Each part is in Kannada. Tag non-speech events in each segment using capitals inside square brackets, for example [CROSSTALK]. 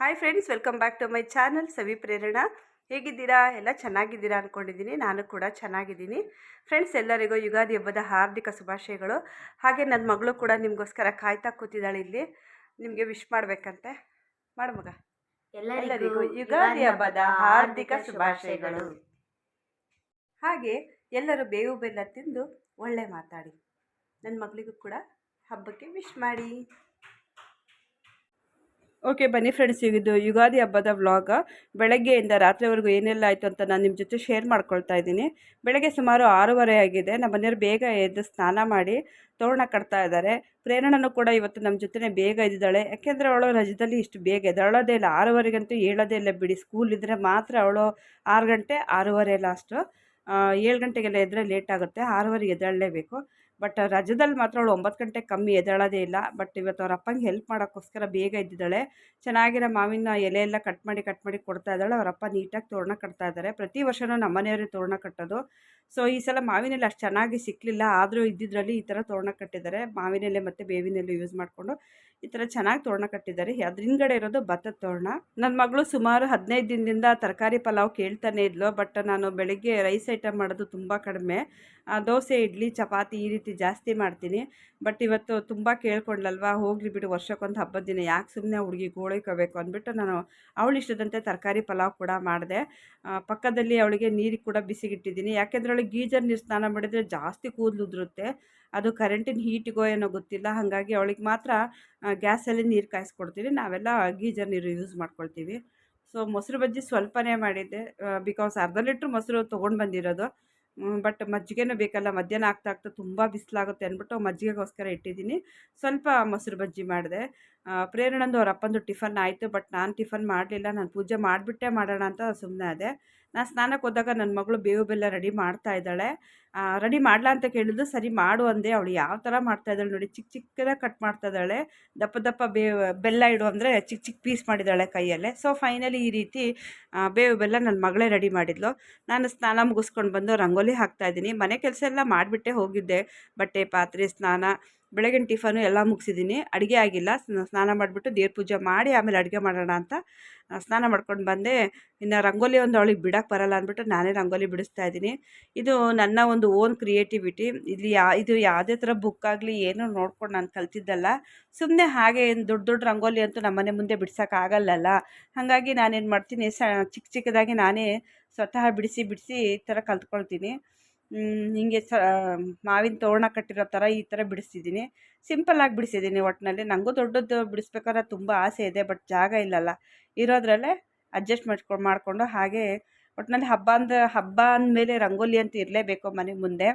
Hi friends welcome back to my channel Savi Prerana ಹೇಗಿದ್ದೀರಾ? ಎಲ್ಲ ಚೆನ್ನಾಗಿದ್ದೀರಾ ಅಂದ್ಕೊಂಡಿದ್ದೀನಿ ನಾನು ಕೂಡ ಚೆನ್ನಾಗಿದ್ದೀನಿ. ಫ್ರೆಂಡ್ಸ್ ಎಲ್ಲರಿಗೂ ಯುಗಾದಿ ಹಬ್ಬದ ಹಾರ್ದಿಕ ಶುಭಾಶಯಗಳು. ಹಾಗೆ ನನ್ನ ಮಗಳು ಕೂಡ ನಿಮಗೋಸ್ಕರ ಕಾಯ್ತಾ ಕೂತಿದ್ದಾಳೆ ಇಲ್ಲಿ. ನಿಮಗೆ ವಿಶ್ ಮಾಡಬೇಕಂತೆ. ಮಾಡು ಮಗ. ಎಲ್ಲರಿಗೂ ಯುಗಾದಿ ಹಬ್ಬದ ಹಾರ್ದಿಕ ಶುಭಾಶಯಗಳು. ಹಾಗೆ ಎಲ್ಲರೂ ಬೇವು ಬೆಲ್ಲ ತಿಂದು ಒಳ್ಳೆ ಮಾತಾಡಿ. ನನ್ನ ಮಗಳಿಗೂ ಕೂಡ ಹಬ್ಬಕ್ಕೆ ವಿಶ್ ಮಾಡಿ. ಓಕೆ ಬನ್ನಿ ಫ್ರೆಂಡ್ಸ್ ಇದು ಯುಗಾದಿ ಹಬ್ಬದ ವ್ಲಾಗ ಬೆಳಗ್ಗೆಯಿಂದ ರಾತ್ರಿವರೆಗೂ ಏನೆಲ್ಲ ಆಯಿತು ಅಂತ ನಾನು ನಿಮ್ಮ ಜೊತೆ ಶೇರ್ ಮಾಡ್ಕೊಳ್ತಾ ಇದ್ದೀನಿ. ಬೆಳಗ್ಗೆ ಸುಮಾರು ಆರೂವರೆ ಆಗಿದೆ. ನಮ್ಮ ಮನೆಯವರು ಬೇಗ ಎದ್ದು ಸ್ನಾನ ಮಾಡಿ ತೋರಣ ಕಟ್ತಾ ಇದ್ದಾರೆ. ಪ್ರೇರಣನು ಕೂಡ ಇವತ್ತು ನಮ್ಮ ಜೊತೆ ಬೇಗ ಇದ್ದಾಳೆ ಯಾಕೆಂದರೆ ಅವಳು ರಜದಲ್ಲಿ ಇಷ್ಟು ಬೇಗ ಎದ್ದಳೋದೇ ಇಲ್ಲ. ಆರೂವರೆಗಂತೂ ಹೇಳೋದೇ ಇಲ್ಲ ಬಿಡಿ. ಸ್ಕೂಲ್ ಇದ್ದರೆ ಮಾತ್ರ ಅವಳು ಆರು ಗಂಟೆ ಆರೂವರೆ ಲಾಸ್ಟು ಏಳು ಗಂಟೆಗೆಲ್ಲ ಎದ್ದರೆ ಲೇಟ್ ಆಗುತ್ತೆ. ಆರೂವರೆಗೆ ಎದ್ದೇಳಲೇಬೇಕು. ಬಟ್ ರಜದಲ್ಲಿ ಮಾತ್ರ ಅವಳು ಒಂಬತ್ತು ಗಂಟೆ ಕಮ್ಮಿ ಎದ್ದೇಳೋದೇ ಇಲ್ಲ. ಬಟ್ ಇವತ್ತು ಅವ್ರ ಅಪ್ಪಂಗೆ ಹೆಲ್ಪ್ ಮಾಡೋಕ್ಕೋಸ್ಕರ ಬೇಗ ಎದ್ದಿದ್ದಾಳೆ. ಚೆನ್ನಾಗಿರೋ ಮಾವಿನ ಎಲೆ ಎಲ್ಲ ಕಟ್ ಮಾಡಿ ಕಟ್ ಮಾಡಿ ಕೊಡ್ತಾ ಇದ್ದಾಳೆ. ಅವ್ರ ಅಪ್ಪ ನೀಟಾಗಿ ತೋರಣ ಕಟ್ತಾ ಇದ್ದಾರೆ. ಪ್ರತಿ ವರ್ಷವೂ ನಮ್ಮ ಮನೆಯವರೇ ತೋರಣ ಕಟ್ಟೋದು. ಸೊ ಈ ಸಲ ಮಾವಿನೆಲೆ ಅಷ್ಟು ಚೆನ್ನಾಗಿ ಸಿಕ್ಕಲಿಲ್ಲ ಆದರೂ ಇದ್ದಿದ್ರಲ್ಲಿ ಈ ಥರ ತೋರಣ ಕಟ್ಟಿದ್ದಾರೆ. ಮಾವಿನೆಲೆ ಮತ್ತು ಬೇವಿನೆಲೆ ಯೂಸ್ ಮಾಡಿಕೊಂಡು ಈ ಥರ ಚೆನ್ನಾಗಿ ತೋರಣ ಕಟ್ಟಿದ್ದಾರೆ. ಅದ್ರ ಹಿಂದ್ಗಡೆ ಇರೋದು ಭತ್ತದ ತೋರಣ. ನನ್ನ ಮಗಳು ಸುಮಾರು ಹದಿನೈದು ದಿನದಿಂದ ತರಕಾರಿ ಪಲಾವ್ ಕೇಳ್ತಾನೆ ಇದ್ಲು. ಬಟ್ ನಾನು ಬೆಳಗ್ಗೆ ರೈಸ್ ಐಟಮ್ ಮಾಡೋದು ತುಂಬ ಕಡಿಮೆ. ದೋಸೆ, ಇಡ್ಲಿ, ಚಪಾತಿ ಈ ರೀತಿ ಜಾಸ್ತಿ ಮಾಡ್ತೀನಿ. ಬಟ್ ಇವತ್ತು ತುಂಬ ಕೇಳ್ಕೊಂಡ್ಲಲ್ವಾ, ಹೋಗಲಿ ಬಿಡು, ವರ್ಷಕ್ಕೊಂದು ಹಬ್ಬದ ದಿನ ಯಾಕೆ ಸುಮ್ಮನೆ ಹುಡುಗಿ ಗೋಳಿಕೋಬೇಕು ಅಂದ್ಬಿಟ್ಟು ನಾನು ಅವಳು ಇಷ್ಟದಂತೆ ತರಕಾರಿ ಪಲಾವ್ ಕೂಡ ಮಾಡಿದೆ. ಪಕ್ಕದಲ್ಲಿ ಅವಳಿಗೆ ನೀರಿಗೆ ಕೂಡ ಬಿಸಿಗಿಟ್ಟಿದ್ದೀನಿ. ಯಾಕೆಂದ್ರೆ ಅವಳಿಗೆ ಗೀಜರ್ ನೀರು ಸ್ನಾನ ಮಾಡಿದರೆ ಜಾಸ್ತಿ ಕೂದಲು ಉದುರುತ್ತೆ. ಅದು ಕರೆಂಟಿನ ಹೀಟಿಗೋ ಏನೋ ಗೊತ್ತಿಲ್ಲ. ಹಾಗಾಗಿ ಅವಳಿಗೆ ಮಾತ್ರ ಗ್ಯಾಸಲ್ಲಿ ನೀರು ಕಾಯಿಸ್ಕೊಡ್ತೀನಿ. ನಾವೆಲ್ಲ ಗೀಜರ್ ನೀರು ಯೂಸ್ ಮಾಡ್ಕೊಳ್ತೀವಿ. ಸೊ, ಮೊಸರು ಬಜ್ಜಿ ಸ್ವಲ್ಪನೇ ಮಾಡಿದ್ದೆ. ಬಿಕಾಸ್ ಅರ್ಧ ಲೀಟ್ರ್ ಮೊಸರು ತೊಗೊಂಡು ಬಂದಿರೋದು. ಬಟ್ ಮಜ್ಜಿಗೆನೂ ಬೇಕಲ್ಲ. ಮಧ್ಯಾಹ್ನ ಆಗ್ತಾ ಆಗ್ತಾ ತುಂಬ ಬಿಸಿಲಾಗುತ್ತೆ ಅಂದ್ಬಿಟ್ಟು ಮಜ್ಜಿಗೆಗೋಸ್ಕರ ಇಟ್ಟಿದ್ದೀನಿ. ಸ್ವಲ್ಪ ಮೊಸರು ಬಜ್ಜಿ ಮಾಡಿದೆ. ಪ್ರೇರಣಂದು ಅವ್ರ ಅಪ್ಪಂದು ಟಿಫನ್ ಆಯಿತು ಬಟ್ ನಾನು ಟಿಫನ್ ಮಾಡಲಿಲ್ಲ. ನಾನು ಪೂಜೆ ಮಾಡಿಬಿಟ್ಟೆ ಮಾಡೋಣ ಅಂತ ಸುಮ್ಮನೆ ಅದೇ ನಾನು ಸ್ನಾನಕ್ಕೆ ಹೋದಾಗ ನನ್ನ ಮಗಳು ಬೇವು ಬೆಲ್ಲ ರೆಡಿ ಮಾಡ್ತಾ ಇದ್ದಾಳೆ. ರೆಡಿ ಮಾಡಲಾ ಅಂತ ಕೇಳಿದ್ದು ಸರಿ ಮಾಡು ಅಂದೆ. ಅವಳು ಯಾವ ಥರ ಮಾಡ್ತಾ ಇದ್ದಾಳೆ ನೋಡಿ ಚಿಕ್ಕ ಚಿಕ್ಕದಾಗಿ ಕಟ್ ಮಾಡ್ತಾ ಇದ್ದಾಳೆ. ದಪ್ಪ ದಪ್ಪ ಬೇವು ಬೆಲ್ಲ ಇಡು ಅಂದರೆ ಚಿಕ್ಕ ಚಿಕ್ಕ ಪೀಸ್ ಮಾಡಿದ್ದಾಳೆ ಕೈಯಲ್ಲೇ. ಸೊ ಫೈನಲಿ ಈ ರೀತಿ ಬೇವು ಬೆಲ್ಲ ನನ್ನ ಮಗಳೇ ರೆಡಿ ಮಾಡಿದ್ಲು. ನಾನು ಸ್ನಾನ ಮುಗಿಸ್ಕೊಂಡು ಬಂದು ರಂಗೋಲಿ ಹಾಕ್ತಾಯಿದ್ದೀನಿ ಮನೆ ಕೆಲಸ ಎಲ್ಲ ಮಾಡಿಬಿಟ್ಟೆ ಹೋಗಿದ್ದೆ. ಬಟ್ಟೆ, ಪಾತ್ರೆ, ಸ್ನಾನ ಬೆಳಗಿನ ಟಿಫನು ಎಲ್ಲ ಮುಗಿಸಿದ್ದೀನಿ. ಅಡುಗೆ ಆಗಿಲ್ಲ. ಸ್ನಾನ ಮಾಡಿಬಿಟ್ಟು ದೇವ್ರ ಪೂಜೆ ಮಾಡಿ ಆಮೇಲೆ ಅಡುಗೆ ಮಾಡೋಣ ಅಂತ ಸ್ನಾನ ಮಾಡ್ಕೊಂಡು ಬಂದೆ. ಇನ್ನು ರಂಗೋಲಿ ಒಂದು ಅವಳಿಗೆ ಬಿಡೋಕ್ಕೆ ಬರಲ್ಲ ಅಂದ್ಬಿಟ್ಟು ನಾನೇ ರಂಗೋಲಿ ಬಿಡಿಸ್ತಾ ಇದ್ದೀನಿ. ಇದು ನನ್ನ ಒಂದು ಓನ್ ಕ್ರಿಯೇಟಿವಿಟಿ ಇಲ್ಲಿ ಯಾ, ಇದು ಯಾವುದೇ ಥರ ಬುಕ್ ಆಗಲಿ, ಏನೂ ನೋಡ್ಕೊಂಡು ನಾನು ಕಲ್ತಿದ್ದಲ್ಲ. ಸುಮ್ಮನೆ ಹಾಗೆ ದೊಡ್ಡ ದೊಡ್ಡ ರಂಗೋಲಿ ಅಂತೂ ನಮ್ಮನೆ ಮುಂದೆ ಬಿಡ್ಸೋಕ್ಕಾಗಲ್ಲಲ್ಲ ಹಾಗಾಗಿ ನಾನೇನು ಮಾಡ್ತೀನಿ, ಸ, ಚಿಕ್ಕ ಚಿಕ್ಕದಾಗಿ ನಾನೇ ಸ್ವತಃ ಬಿಡಿಸಿ ಬಿಡಿಸಿ ಈ ಥರ ಕಲ್ತ್ಕೊಳ್ತೀನಿ. ಹೀಗೆ ಸ, ಮಾವಿನ ತೋರಣ ಕಟ್ಟಿರೋ ಥರ ಈ ಥರ ಬಿಡಿಸ್ತಿದ್ದೀನಿ ಸಿಂಪಲ್ಲಾಗಿ ಬಿಡಿಸಿದ್ದೀನಿ ಒಟ್ಟಿನಲ್ಲಿ ನನಗೂ ದೊಡ್ಡದು ಬಿಡಿಸ್ಬೇಕಾದ್ರೆ ತುಂಬ ಆಸೆ ಇದೆ ಬಟ್ ಜಾಗ ಇಲ್ಲಲ್ಲ. ಇರೋದ್ರಲ್ಲೇ ಅಡ್ಜಸ್ಟ್ ಮಾಡ್ಕೊಂಡು ಮಾಡಿಕೊಂಡು ಹಾಗೆ ಒಟ್ಟಿನಲ್ಲಿ ಹಬ್ಬ ಅಂದ ಹಬ್ಬ ಅಂದಮೇಲೆ ರಂಗೋಲಿ ಅಂತ ಇರಲೇಬೇಕು ಮನೆ ಮುಂದೆ.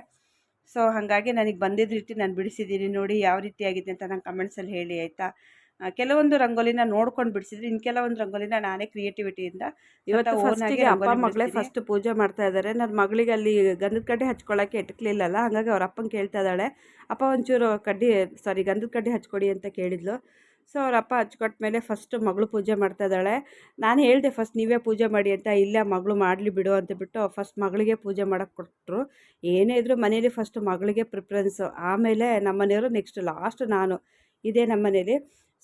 ಸೊ ಹಾಗಾಗಿ ನನಗೆ ಬಂದಿದ್ದ ರೀತಿ ನಾನು ಬಿಡಿಸಿದ್ದೀನಿ ನೋಡಿ, ಯಾವ ರೀತಿ ಆಗಿದೆ ಅಂತ ನಂಗೆ ಕಮೆಂಟ್ಸಲ್ಲಿ ಹೇಳಿ, ಆಯಿತಾ? ಕೆಲವೊಂದು ರಂಗೋಲಿನ ನೋಡ್ಕೊಂಡು ಬಿಡಿಸಿದ್ರೆ ಇನ್ನು ಕೆಲವೊಂದು ರಂಗೋಲಿನ ನಾನೇ ಕ್ರಿಯೇಟಿವಿಟಿಯಿಂದ ಇವತ್ತು ಫಸ್ಟಿಗೆ ಅಪ್ಪ ಮಗಳೇ ಫಸ್ಟ್ ಪೂಜೆ ಮಾಡ್ತಾ ಇದ್ದಾರೆ ನನ್ನ ಮಗಳಿಗೆ ಅಲ್ಲಿ ಗಂಧದ ಕಡ್ಡಿ ಹಚ್ಕೊಳ್ಳೋಕ್ಕೆ ಎಟ್ಕಲಿಲ್ಲಲ್ಲ ಹಾಗಾಗಿ ಅವ್ರ ಅಪ್ಪನ ಕೇಳ್ತಾ ಇದ್ದಾಳೆ. ಅಪ್ಪ ಒಂಚೂರು ಕಡ್ಡಿ ಸಾರಿ ಗಂಧದ ಕಡ್ಡಿ ಹಚ್ಕೊಡಿ ಅಂತ ಕೇಳಿದ್ಲು. ಸೊ ಅವ್ರ ಅಪ್ಪ ಹಚ್ಕೊಟ್ಟ ಮೇಲೆ ಫಸ್ಟ್ ಮಗಳು ಪೂಜೆ ಮಾಡ್ತಾ ಇದ್ದಾಳೆ. ನಾನು ಹೇಳಿದೆ ಫಸ್ಟ್ ನೀವೇ ಪೂಜೆ ಮಾಡಿ ಅಂತ ಇಲ್ಲ ಮಗಳು ಮಾಡಲಿ ಬಿಡು ಅಂತ ಬಿಟ್ಟು ಫಸ್ಟ್ ಮಗಳಿಗೆ ಪೂಜೆ ಮಾಡೋಕ್ಕೆ ಕೊಟ್ಟರು ಏನೇ ಇದ್ದರೂ ಮನೇಲಿ ಫಸ್ಟ್ ಮಗಳಿಗೆ ಪ್ರಿಫ್ರೆನ್ಸು ಆಮೇಲೆ ನಮ್ಮ ಮನೆಯವರು ನೆಕ್ಸ್ಟ್ ಲಾಸ್ಟ್ ನಾನು. ಇದೇ ನಮ್ಮ ಮನೇಲಿ.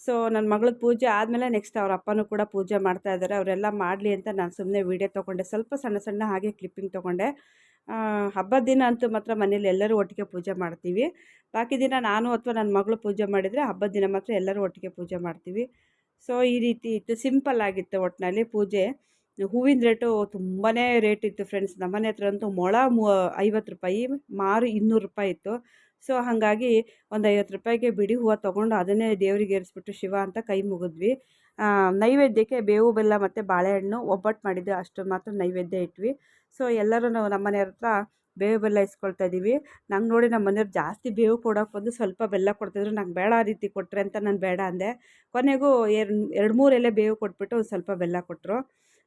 ಸೊ ನನ್ನ ಮಗಳ ಪೂಜೆ ಆದಮೇಲೆ ನೆಕ್ಸ್ಟ್ ಅವ್ರ ಅಪ್ಪನೂ ಕೂಡ ಪೂಜೆ ಮಾಡ್ತಾ ಇದ್ದಾರೆ ಅವರೆಲ್ಲ ಮಾಡಲಿ ಅಂತ ನಾನು ಸುಮ್ಮನೆ ವೀಡಿಯೋ ತೊಗೊಂಡೆ. ಸ್ವಲ್ಪ ಸಣ್ಣ ಸಣ್ಣ ಹಾಗೆ ಕ್ಲಿಪ್ಪಿಂಗ್ ತೊಗೊಂಡೆ. ಹಬ್ಬದ ದಿನ ಅಂತೂ ಮಾತ್ರ ಮನೇಲಿ ಎಲ್ಲರೂ ಒಟ್ಟಿಗೆ ಪೂಜೆ ಮಾಡ್ತೀವಿ. ಬಾಕಿ ದಿನ ನಾನು ಅಥವಾ ನನ್ನ ಮಗಳು ಪೂಜೆ ಮಾಡಿದರೆ ಹಬ್ಬದ ದಿನ ಮಾತ್ರ ಎಲ್ಲರೂ ಒಟ್ಟಿಗೆ ಪೂಜೆ ಮಾಡ್ತೀವಿ. ಸೊ ಈ ರೀತಿ ಇತ್ತು. ಸಿಂಪಲ್ ಆಗಿತ್ತು ಒಟ್ಟಿನಲ್ಲಿ ಪೂಜೆ. ಹೂವಿನ ರೇಟು ತುಂಬಾ ರೇಟ್ ಇತ್ತು ಫ್ರೆಂಡ್ಸ್ ನಮ್ಮನೆ ಹತ್ರ ಅಂತೂ ಮೊಳ ಮೂ, ಐವತ್ತು ರೂಪಾಯಿ, ಮಾರು ಇನ್ನೂರು ರೂಪಾಯಿ ಇತ್ತು. ಸೊ, ಹಾಗಾಗಿ ಒಂದು ಐವತ್ತು ರೂಪಾಯಿಗೆ ಬಿಡಿ ಹೂವು ತೊಗೊಂಡು ಅದನ್ನೇ ದೇವರಿಗೆ ಏರಿಸ್ಬಿಟ್ಟು ಶಿವ ಅಂತ ಕೈ ಮುಗಿದ್ವಿ. ನೈವೇದ್ಯಕ್ಕೆ ಬೇವು, ಬೆಲ್ಲ ಮತ್ತು ಬಾಳೆಹಣ್ಣು ಒಬ್ಬಟ್ಟು ಮಾಡಿದ್ದೆ ಅಷ್ಟು ಮಾತ್ರ ನೈವೇದ್ಯ ಇಟ್ವಿ. ಸೊ, ಎಲ್ಲರೂ ನಾವು ನಮ್ಮ ಮನೆಯವ್ರ ಹತ್ರ ಬೇವು, ಬೆಲ್ಲ ಇಸ್ಕೊಳ್ತಾ ಇದ್ದೀವಿ ನಂಗೆ ನೋಡಿ ನಮ್ಮ ಮನೆಯವ್ರು ಜಾಸ್ತಿ ಬೇವು ಕೊಡೋಕೆ ಬಂದು ಸ್ವಲ್ಪ ಬೆಲ್ಲ ಕೊಡ್ತಿದ್ರು. ನಂಗೆ ಬೇಡ ಆ ರೀತಿ ಕೊಟ್ಟರೆ ಅಂತ ನಾನು ಬೇಡ ಅಂದೆ. ಕೊನೆಗೂ ಎರಡು ಎರಡು ಮೂರು ಎಲೆ ಬೇವು ಕೊಟ್ಬಿಟ್ಟು ಸ್ವಲ್ಪ ಬೆಲ್ಲ ಕೊಟ್ಟರು